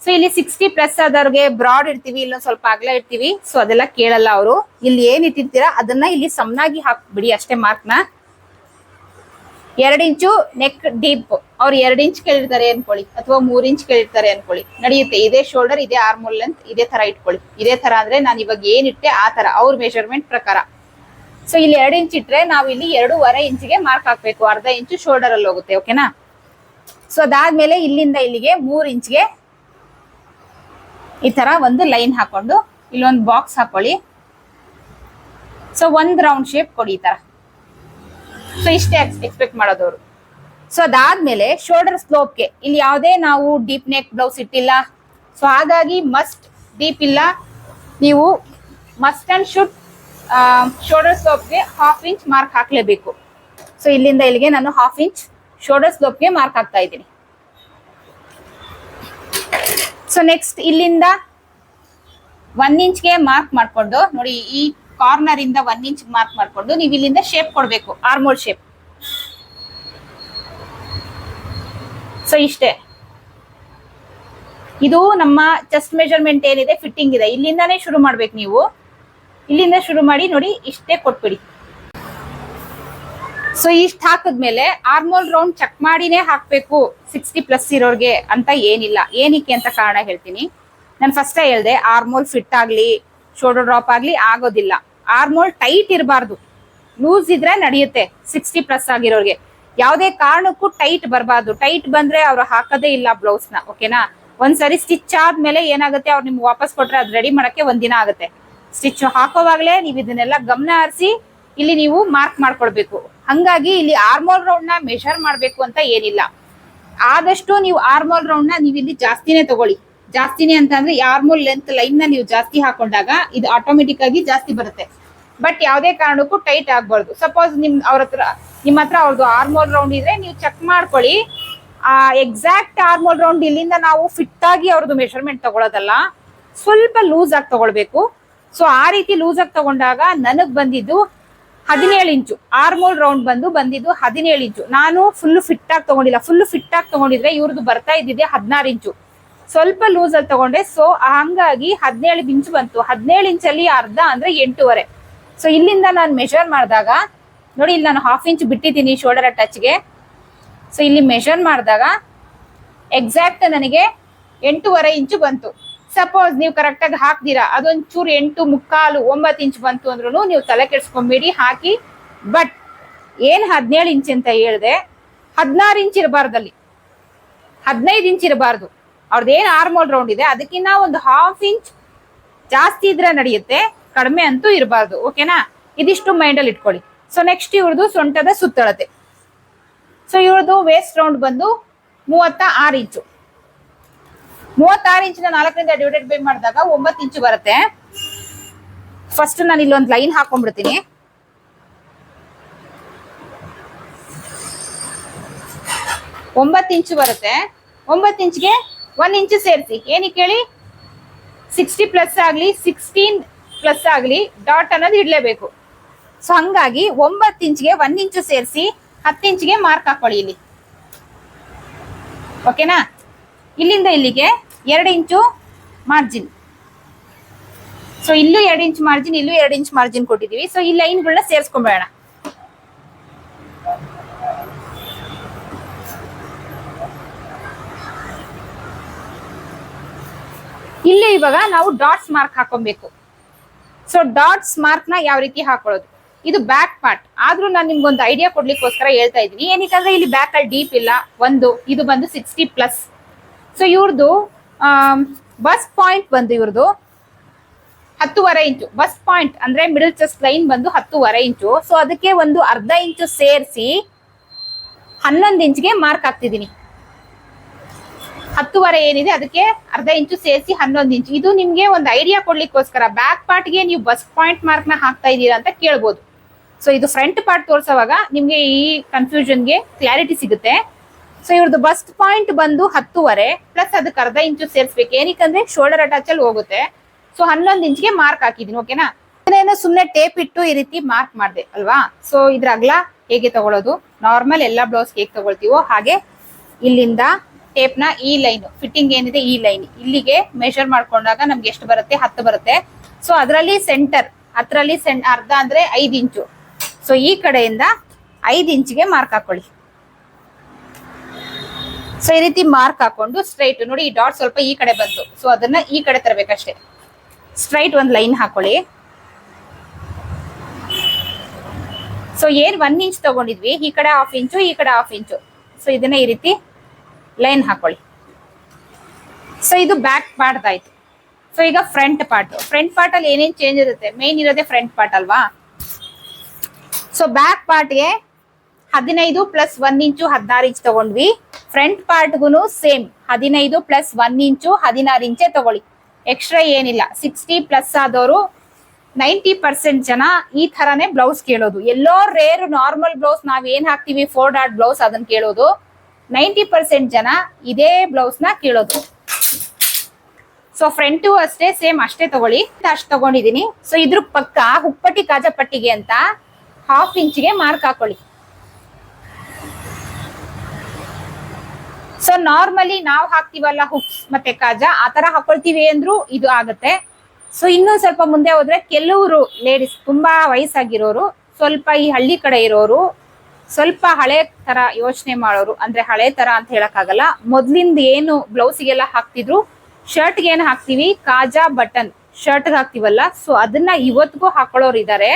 ಸೊ ಇಲ್ಲಿ ಸಿಕ್ಸ್ಟಿ ಪ್ಲಸ್ ಆದವ್ರಿಗೆ ಬ್ರಾಡ್ ಇರ್ತೀವಿ ಇಲ್ಲೊಂದ್ ಸ್ವಲ್ಪ ಅಗಲ ಇರ್ತೀವಿ ಸೊ ಅದೆಲ್ಲ ಕೇಳಲ್ಲ ಅವರು. ಇಲ್ಲಿ ಏನ್ ಇಟ್ಟಿರ್ತೀರಾ, ಅದನ್ನ ಇಲ್ಲಿ ಸಮನಾಗಿ ಹಾಕ್ಬಿಡಿ ಅಷ್ಟೇ ಮಾರ್ಕ್ನ ಎರಡ್ ಇಂಚು ನೆಕ್ ಡೀಪ್ ಅವ್ರು ಎರಡ್ ಇಂಚ್ ಕೇಳಿರ್ತಾರೆ ಅನ್ಕೊಳ್ಳಿ, ಅಥವಾ ಮೂರ್ ಇಂಚ್ ಕೇಳಿರ್ತಾರೆ ಅನ್ಕೊಳ್ಳಿ. ನಡೆಯುತ್ತೆ. ಇದೇ ಶೋಲ್ಡರ್ ಇದೇ ಆರ್ಮೋಲ್ ಲೆಂತ್ ಇದೇ ತರ ಇಟ್ಕೊಳ್ಳಿ. ಇದೇ ತರ ಅಂದ್ರೆ ನಾನು ಇವಾಗ ಏನಿಟ್ಟೆ ಆ ತರ ಅವ್ರ ಮೆಷರ್ಮೆಂಟ್ ಪ್ರಕಾರ. ಸೊ ಇಲ್ಲಿ ಎರಡು ಇಂಚ್ ಇಟ್ರೆ ನಾವು ಇಲ್ಲಿ ಎರಡೂವರೆ ಇಂಚಿಗೆ ಮಾರ್ಕ್ ಹಾಕ್ಬೇಕು. ಅರ್ಧ ಇಂಚು ಶೋಲ್ಡರ್ ಅಲ್ಲಿ ಹೋಗುತ್ತೆ ಓಕೆನಾ ಸೊ ಅದಾದ್ಮೇಲೆ ಇಲ್ಲಿಂದ ಇಲ್ಲಿಗೆ ಮೂರ್ ಇಂಚ್ಗೆ ಈ ತರ ಒಂದು ಲೈನ್ ಹಾಕೊಂಡು ಇಲ್ಲೊಂದು ಬಾಕ್ಸ್ ಹಾಕೊಳ್ಳಿ. ಸೊ ಒಂದ್ ರೌಂಡ್ ಶೇಪ್ ಕೊಡಿ ಈ ತರ. ಸೊ ಇಷ್ಟೇ ಎಕ್ಸ್ಪೆಕ್ಟ್ ಮಾಡೋದವ್ರು. ಸೊ ಅದಾದ್ಮೇಲೆ ಶೋಲ್ಡರ್ ಸ್ಲೋಪ್ಗೆ ಇಲ್ಲಿ ಯಾವುದೇ ನಾವು ಡೀಪ್ ನೆಕ್ ಬ್ಲೌಸ್ ಇಟ್ಟಿಲ್ಲ. ಸೊ ಹಾಗಾಗಿ ಮಸ್ಟ್ ಡೀಪ್ ಇಲ್ಲ. ನೀವು ಮಸ್ಟ್ ಅಂಡ್ ಶುಡ್ ಶೋಲ್ಡರ್ ಸ್ಲೋಪ್ಗೆ ಹಾಫ್ ಇಂಚ್ ಮಾರ್ಕ್ ಹಾಕ್ಲೇಬೇಕು. ಸೊ ಇಲ್ಲಿಂದ ಇಲ್ಲಿಗೆ ನಾನು ಹಾಫ್ ಇಂಚ್ ಶೋಲ್ಡರ್ ಸ್ಲೋಪ್ಗೆ ಮಾರ್ಕ್ ಹಾಕ್ತಾ ಇದ್ದೀನಿ. ಸೊ ನೆಕ್ಸ್ಟ್ ಇಲ್ಲಿಂದ ಒನ್ ಇಂಚ್ಗೆ ಮಾರ್ಕ್ ಮಾಡಿಕೊಂಡು, ನೋಡಿ ಈ ಕಾರ್ನರ್ ಇಂದ ಒನ್ ಇಂಚ್ ಮಾರ್ಕ್ ಮಾಡಿಕೊಂಡು ನೀವು ಇಲ್ಲಿಂದ ಶೇಪ್ ಕೊಡಬೇಕು ಆರ್ಮೋಲ್ ಶೇಪ್ ಸೊ ಇಷ್ಟೇ. ಇದು ನಮ್ಮ ಚೆಸ್ಟ್ ಮೆಜರ್ಮೆಂಟ್ ಏನಿದೆ ಫಿಟ್ಟಿಂಗ್ ಇದೆ. ಇಲ್ಲಿಂದಾನೇ ಶುರು ಮಾಡ್ಬೇಕು ನೀವು. ಇಲ್ಲಿಂದ ಶುರು ಮಾಡಿ ನೋಡಿ ಇಷ್ಟೇ ಕೊಟ್ಬಿಡಿ. ಸೊ ಇಷ್ಟ ಹಾಕಿದ್ಮೇಲೆ ಆರ್ಮೋಲ್ ರೌಂಡ್ ಚೆಕ್ ಮಾಡಿನೇ ಹಾಕ್ಬೇಕು. ಸಿಕ್ಸ್ಟಿ ಪ್ಲಸ್ ಇರೋರ್ಗೆ ಅಂತ ಏನಿಲ್ಲ. ಏನಕ್ಕೆ ಅಂತ ಕಾರಣ ಹೇಳ್ತೀನಿ. ನಾನು ಫಸ್ಟ್ ಹೇಳ್ದೆ, ಆರ್ಮೋಲ್ ಫಿಟ್ ಆಗ್ಲಿ ಶೋಲ್ಡರ್ ಡ್ರಾಪ್ ಆಗ್ಲಿ ಆಗೋದಿಲ್ಲ. ಆರ್ಮೋಲ್ ಟೈಟ್ ಇರಬಾರ್ದು. ಲೂಸ್ ಇದ್ರೆ ನಡೆಯುತ್ತೆ ಸಿಕ್ಸ್ಟಿ ಪ್ಲಸ್ ಆಗಿರೋರ್ಗೆ. ಯಾವುದೇ ಕಾರಣಕ್ಕೂ ಟೈಟ್ ಬರಬಾರ್ದು. ಟೈಟ್ ಬಂದ್ರೆ ಅವ್ರು ಹಾಕೋದೇ ಇಲ್ಲ ಬ್ಲೌಸ್ನ ಓಕೆನಾ ಒಂದ್ಸರಿ ಸ್ಟಿಚ್ ಆದ್ಮೇಲೆ ಏನಾಗುತ್ತೆ? ಅವ್ರು ನಿಮ್ಗೆ ವಾಪಸ್ ಕೊಟ್ರೆ ಅದು ರೆಡಿ ಮಾಡಕ್ಕೆ ಒಂದಿನ ಆಗುತ್ತೆ. ಸ್ಟಿಚ್ ಹಾಕೋವಾಗ್ಲೇ ನೀವು ಇದನ್ನೆಲ್ಲ ಗಮನ ಹರಿಸಿ ಇಲ್ಲಿ ನೀವು ಮಾರ್ಕ್ ಮಾಡ್ಕೊಳ್ಬೇಕು. ಹಂಗಾಗಿ ಇಲ್ಲಿ ಆರ್ಮೋಲ್ ರೌಂಡ್ನ ಮೆಷರ್ ಮಾಡ್ಬೇಕು ಅಂತ ಏನಿಲ್ಲ. ಆದಷ್ಟು ನೀವು ಆರ್ಮೋಲ್ ರೌಂಡ್ನ ನೀವು ಇಲ್ಲಿ ಜಾಸ್ತಿನೇ ತಗೊಳ್ಳಿ. ಜಾಸ್ತಿನೇ ಅಂತ ಅಂದ್ರೆ ಆರ್ಮೋಲ್ ಲೆಂತ್ ಲೈನ್ನ ನೀವು ಜಾಸ್ತಿ ಹಾಕೊಂಡಾಗ ಇದು ಆಟೋಮೆಟಿಕ್ ಆಗಿ ಜಾಸ್ತಿ ಬರುತ್ತೆ. ಬಟ್ ಯಾವುದೇ ಕಾರಣಕ್ಕೂ ಟೈಟ್ ಆಗ್ಬಾರ್ದು. ಸಪೋಸ್ ನಿಮ್ ಅವ್ರ ಹತ್ರ, ನಿಮ್ಮ ಹತ್ರ ಅವ್ರದ್ದು ಆರ್ಮೋಲ್ ರೌಂಡ್ ಇದ್ರೆ ನೀವು ಚೆಕ್ ಮಾಡ್ಕೊಳ್ಳಿ. ಆ ಎಕ್ಸಾಕ್ಟ್ ಆರ್ಮೋಲ್ ರೌಂಡ್ ಇಲ್ಲಿಂದ ನಾವು ಫಿಟ್ ಆಗಿ ಅವ್ರದ್ದು ಮೆಷರ್ಮೆಂಟ್ ತಗೊಳ್ಳೋದಲ್ಲ ಸ್ವಲ್ಪ ಲೂಸ್ ಆಗಿ ತಗೊಳ್ಬೇಕು. ಸೊ ಆ ರೀತಿ ಲೂಸ್ ಆಗಿ ತಗೊಂಡಾಗ ನನಗ್ ಬಂದಿದ್ದು ಹದಿನೇಳು ಇಂಚು. ಆರ್ಮೋಲ್ ರೌಂಡ್ ಬಂದು ಬಂದಿದ್ದು ಹದಿನೇಳು ಇಂಚು. ನಾನು ಫುಲ್ ಫಿಟ್ ಆಗಿ ತಗೊಂಡಿಲ್ಲ. ಫುಲ್ ಫಿಟ್ ಆಗಿ ತಗೊಂಡಿದ್ರೆ ಇವ್ರದ್ದು ಬರ್ತಾ ಇದ್ದಿದ್ದೆ ಹದಿನಾರು ಇಂಚು. ಸ್ವಲ್ಪ ಲೂಸ್ ಅಲ್ಲಿ ತಗೊಂಡೆ. ಸೊ ಹಂಗಾಗಿ ಹದಿನೇಳು ಇಂಚು ಬಂತು. ಹದಿನೇಳು ಇಂಚಲ್ಲಿ ಅರ್ಧ ಅಂದ್ರೆ ಎಂಟೂವರೆ. ಸೊ ಇಲ್ಲಿಂದ ನಾನು ಮೆಷರ್ ಮಾಡಿದಾಗ, ನೋಡಿ ಇಲ್ಲಿ ನಾನು ಹಾಫ್ ಇಂಚ್ ಬಿಟ್ಟಿದ್ದೀನಿ ಶೋಲ್ಡರ್ ಟಚ್ಗೆ ಸೊ ಇಲ್ಲಿ ಮೆಷರ್ ಮಾಡಿದಾಗ ಎಕ್ಸಾಕ್ಟ್ ನನಗೆ ಎಂಟೂವರೆ ಇಂಚು ಬಂತು. ಸಪೋಸ್ ನೀವು ಕರೆಕ್ಟಾಗಿ ಹಾಕ್ದಿರಾ ಅದೊಂಚೂರು ಎಂಟು ಮುಕ್ಕಾಲು, ಒಂಬತ್ತು ಇಂಚ್ ಬಂತು ಅಂದ್ರೂ ನೀವು ತಲೆ ಕೆಡ್ಸ್ಕೊಂಬೇಡಿ, ಹಾಕಿ. ಬಟ್ ಏನ್ ಹದಿನೇಳು ಇಂಚ್ ಅಂತ ಹೇಳಿದೆ, ಹದಿನಾರು ಇಂಚ್ ಇರಬಾರ್ದಲ್ಲಿ. ಹದಿನೈದು ಇಂಚ್ ಇರಬಾರ್ದು. ಅವ್ರದ್ದು ಏನು ಆರ್ಮೋಲ್ ರೌಂಡ್ ಇದೆ ಅದಕ್ಕಿಂತ ಒಂದು ಹಾಫ್ ಇಂಚ್ ಜಾಸ್ತಿ ಇದ್ರೆ ನಡೆಯುತ್ತೆ, ಕಡಿಮೆ ಅಂತೂ ಇರಬಾರ್ದು ಓಕೆನಾ ಇದಿಷ್ಟು ಮೈಂಡಲ್ಲಿ ಇಟ್ಕೊಳ್ಳಿ. ಸೊ ನೆಕ್ಸ್ಟ್ ಇವ್ರದ್ದು ಸೊಂಟದ ಸುತ್ತಳತೆ. ಸೊ ಇವ್ರದ್ದು ವೇಸ್ಟ್ ರೌಂಡ್ ಬಂದು ಮೂವತ್ತ ಆರು ಇಂಚು. ಮೂವತ್ತಾರು ಇಂಚಿನ ನಾಲ್ಕರಿಂದ ಡಿವೈಡೆಡ್ ಬೈ ಮಾಡಿದಾಗ ಒಂಬತ್ತು ಇಂಚು ಬರುತ್ತೆ. ಫಸ್ಟ್ ನಾನು ಇಲ್ಲೊಂದು ಲೈನ್ ಹಾಕೊಂಡ್ಬಿಡ್ತೀನಿ. ಒಂಬತ್ತು ಇಂಚು ಬರುತ್ತೆ. ಒಂಬತ್ತು ಇಂಚ್ಗೆ ಒನ್ ಇಂಚು ಸೇರಿಸಿ. ಏನಕ್ಕೆ ಹೇಳಿ ಸಿಕ್ಸ್ಟಿ ಪ್ಲಸ್ ಆಗಲಿ ಸಿಕ್ಸ್ಟೀನ್ ಪ್ಲಸ್ ಆಗಲಿ ಡಾಟ್ ಅನ್ನೋದು ಇಡಲೇಬೇಕು. ಸೊ ಹಂಗಾಗಿ ಒಂಬತ್ತು ಇಂಚ್ಗೆ ಒನ್ ಇಂಚು ಸೇರಿಸಿ ಹತ್ತು ಇಂಚ್ಗೆ ಮಾರ್ಕ್ ಹಾಕೊಳ್ಳಿ ಇಲ್ಲಿ. ಓಕೆನಾ ಇಲ್ಲಿಂದ ಇಲ್ಲಿಗೆ ಎರಡು ಇಂಚು ಮಾರ್ಜಿನ್ ಸೊ ಇಲ್ಲೂ ಎರಡು ಇಂಚ್ ಮಾರ್ಜಿನ್ ಇಲ್ಲೂ ಎರಡು ಇಂಚ್ ಮಾರ್ಜಿನ್ ಕೊಟ್ಟಿದೀವಿ ಸೊ ಈ ಲೈನ್ಗಳನ್ನ ಸೇರಿಸ್ಕೊಂಬೇಡ ಇಲ್ಲಿ ಇವಾಗ ನಾವು ಡಾಟ್ಸ್ ಮಾರ್ಕ್ ಹಾಕೊಬೇಕು. ಸೊ ಡಾಟ್ಸ್ ಮಾರ್ಕ್ನ ಯಾವ ರೀತಿ ಹಾಕೊಳ್ಳೋದು? ಇದು ಬ್ಯಾಕ್ ಪಾರ್ಟ್ ಆದ್ರೂ ನಾನು ನಿಮ್ಗೊಂದು ಐಡಿಯಾ ಕೊಡ್ಲಿಕ್ಕೋಸ್ಕರ ಹೇಳ್ತಾ ಇದ್ದೀನಿ. ಏನಕ್ಕಂದ್ರೆ ಇಲ್ಲಿ ಬ್ಯಾಕ್ ಅಲ್ಲಿ ಡೀಪ್ ಇಲ್ಲ. ಒಂದು, ಇದು ಬಂದು ಸಿಕ್ಸ್ಟಿ ಪ್ಲಸ್ ಸೊ ಇವ್ರದ್ದು ಬಸ್ ಪಾಯಿಂಟ್ ಬಂದು ಇವ್ರದ್ದು ಹತ್ತುವರೆ ಇಂಚು ಬಸ್ ಪಾಯಿಂಟ್ ಅಂದ್ರೆ ಮಿಡಲ್ ಚೆಸ್ಟ್ ಲೈನ್ ಬಂದು ಹತ್ತುವರೆ ಇಂಚು ಸೊ ಅದಕ್ಕೆ ಒಂದು ಅರ್ಧ ಇಂಚು ಸೇರಿಸಿ ಹನ್ನೊಂದು ಇಂಚ್ಗೆ ಮಾರ್ಕ್ ಹಾಕ್ತಿದ್ದೀನಿ. ಹತ್ತುವರೆ ಏನಿದೆ, ಅದಕ್ಕೆ ಅರ್ಧ ಇಂಚು ಸೇರಿಸಿ ಹನ್ನೊಂದು ಇಂಚು ಇದು ನಿಮ್ಗೆ ಒಂದು ಐಡಿಯಾ ಕೊಡ್ಲಿಕ್ಕೋಸ್ಕರ ಬ್ಯಾಕ್ ಪಾರ್ಟ್ಗೆ ನೀವು ಬಸ್ ಪಾಯಿಂಟ್ ಮಾರ್ಕ್ನ ಹಾಕ್ತಾ ಇದ್ದೀರಾ ಅಂತ ಕೇಳ್ಬೋದು. ಸೊ ಇದು ಫ್ರಂಟ್ ಪಾರ್ಟ್ ತೋರಿಸೋವಾಗ ನಿಮ್ಗೆ ಈ ಕನ್ಫ್ಯೂಷನ್ಗೆ ಕ್ಲಾರಿಟಿ ಸಿಗುತ್ತೆ. ಸೊ ಇವ್ರದ್ದು ಬಸ್ಟ್ ಪಾಯಿಂಟ್ ಬಂದು ಹತ್ತುವರೆ ಪ್ಲಸ್ ಅದಕ್ಕೆ ಅರ್ಧ ಇಂಚು ಸೇರಿಸ್ಬೇಕು. ಏನಕ್ಕಂದ್ರೆ ಶೋಲ್ಡರ್ ಅಟ್ಯಾಚ್ ಅಲ್ಲಿ ಹೋಗುತ್ತೆ. ಸೊ ಹನ್ನೊಂದು ಇಂಚ್ಗೆ ಮಾರ್ಕ್ ಹಾಕಿದೀನಿ ಓಕೆನಾ ಸುಮ್ಮನೆ ಟೇಪ್ ಇಟ್ಟು ಈ ರೀತಿ ಮಾರ್ಕ್ ಮಾಡಿದೆ, ಅಲ್ವಾ? ಸೊ ಇದ್ರ ಅಗ್ಲ ಹೇಗೆ ತಗೊಳ್ಳೋದು ನಾರ್ಮಲ್ ಎಲ್ಲ ಬ್ಲೌಸ್ ಹೇಗೆ ತಗೊಳ್ತೀವೋ ಹಾಗೆ ಇಲ್ಲಿಂದ ಟೇಪ್ನ ಈ ಲೈನ್ ಫಿಟ್ಟಿಂಗ್ ಏನಿದೆ ಈ ಲೈನ್ ಇಲ್ಲಿಗೆ ಮೆಷರ್ ಮಾಡ್ಕೊಂಡಾಗ ನಮ್ಗೆ ಎಷ್ಟು ಬರುತ್ತೆ? ಹತ್ತು ಬರುತ್ತೆ. ಸೊ ಅದರಲ್ಲಿ ಸೆಂಟರ್ ಹತ್ತರಲ್ಲಿ ಸೆಂಟ್ ಅರ್ಧ ಅಂದ್ರೆ ಐದು ಇಂಚು ಸೊ ಈ ಕಡೆಯಿಂದ ಐದು ಇಂಚಿಗೆ ಮಾರ್ಕ್ ಹಾಕೊಳ್ಳಿ. ಸೊ ಈ ರೀತಿ ಮಾರ್ಕ್ ಹಾಕೊಂಡು ಸ್ಟ್ರೈಟ್ ನೋಡಿ ಈ ಡಾಟ್ ಸ್ವಲ್ಪ ಈ ಕಡೆ ಬಂತು. ಸೊ ಅದನ್ನ ಈ ಕಡೆ ತರಬೇಕಷ್ಟೇ. ಸ್ಟ್ರೈಟ್ ಒಂದು ಲೈನ್ ಹಾಕೊಳ್ಳಿ. ಸೊ ಏನ್ ಒನ್ ಇಂಚ್ ತಗೊಂಡಿದ್ವಿ? ಈ ಕಡೆ ಹಾಫ್ ಇಂಚು ಈ ಕಡೆ ಹಾಫ್ ಇಂಚು ಸೊ ಇದನ್ನ ಈ ರೀತಿ ಲೈನ್ ಹಾಕೊಳ್ಳಿ. ಸೊ ಇದು ಬ್ಯಾಕ್ ಪಾರ್ಟ್ ಆಯ್ತು. ಸೊ ಈಗ ಫ್ರಂಟ್ ಪಾರ್ಟ್ ಫ್ರಂಟ್ ಪಾರ್ಟ್ ಅಲ್ಲಿ ಏನೇನ್ ಚೇಂಜ್ ಇರುತ್ತೆ? ಮೇನ್ ಇರೋದೇ ಫ್ರಂಟ್ ಪಾರ್ಟ್ ಅಲ್ವಾ? ಸೊ ಬ್ಯಾಕ್ ಪಾರ್ಟ್ಗೆ ಹದಿನೈದು ಪ್ಲಸ್ ಒನ್ ಇಂಚು ಹದಿನಾರು ಇಂಚ್ ತಗೊಂಡ್ವಿ. ಫ್ರಂಟ್ ಪಾರ್ಟ್ಗೂ ಸೇಮ್. ಹದಿನೈದು ಪ್ಲಸ್ ಒನ್ ಇಂಚು ಹದಿನಾರು ಇಂಚೆ ತಗೊಳ್ಳಿ. ಎಕ್ಸ್ಟ್ರಾ ಏನಿಲ್ಲ. ಸಿಕ್ಸ್ಟಿ ಪ್ಲಸ್ ಆದವರು ನೈಂಟಿ ಪರ್ಸೆಂಟ್ ಜನ ಈ ತರಾನೇ ಬ್ಲೌಸ್ ಕೇಳೋದು. ಎಲ್ಲೋ ರೇರ್ ನಾರ್ಮಲ್ ಬ್ಲೌಸ್ ನಾವ್ ಏನ್ ಹಾಕ್ತಿವಿ? ಫೋರ್ ಡಾಟ್ ಬ್ಲೌಸ್ ಅದನ್ನ ಕೇಳೋದು. ನೈಂಟಿ ಪರ್ಸೆಂಟ್ ಜನ ಇದೇ ಬ್ಲೌಸ್ನ ಕೇಳೋದು. ಸೊ ಫ್ರಂಟು ಅಷ್ಟೇ ಸೇಮ್ ಅಷ್ಟೇ ತಗೊಳ್ಳಿ. ಅಷ್ಟು ತಗೊಂಡಿದ್ದೀನಿ ಸೊ ಇದ್ರ ಪಕ್ಕ ಹುಪ್ಪಟ್ಟಿ, ಕಾಜಾ ಪಟ್ಟಿಗೆ ಅಂತ ಹಾಫ್ ಇಂಚ್ಗೆ ಮಾರ್ಕ್ ಹಾಕೊಳ್ಳಿ. ಸೊ ನಾರ್ಮಲಿ ನಾವು ಹಾಕ್ತಿವಲ್ಲ ಹುಕ್ಸ್ ಮತ್ತೆ ಕಾಜ, ಆ ತರ ಹಾಕೊಳ್ತೀವಿ ಅಂದ್ರು ಇದು ಆಗುತ್ತೆ. ಸೊ ಇನ್ನೊಂದ್ ಸ್ವಲ್ಪ ಮುಂದೆ ಹೋದ್ರೆ ಕೆಲವರು ಲೇಡೀಸ್ ತುಂಬಾ ವಯಸ್ಸಾಗಿರೋರು, ಸ್ವಲ್ಪ ಈ ಹಳ್ಳಿ ಕಡೆ ಇರೋರು, ಸ್ವಲ್ಪ ಹಳೆ ತರ ಯೋಚನೆ ಮಾಡೋರು, ಅಂದ್ರೆ ಹಳೆ ತರ ಅಂತ ಹೇಳಕ್ಕಾಗಲ್ಲ. ಮೊದ್ಲಿಂದ ಏನು ಬ್ಲೌಸಿಗೆಲ್ಲ ಹಾಕ್ತಿದ್ರು ಶರ್ಟ್ಗೆ ಏನು ಹಾಕ್ತಿವಿ? ಕಾಜಾ ಬಟನ್ ಶರ್ಟ್ ಹಾಕ್ತಿವಲ್ಲ. ಸೊ ಅದನ್ನ ಇವತ್ತಿಗೂ ಹಾಕೊಳ್ಳೋರು ಇದಾರೆ.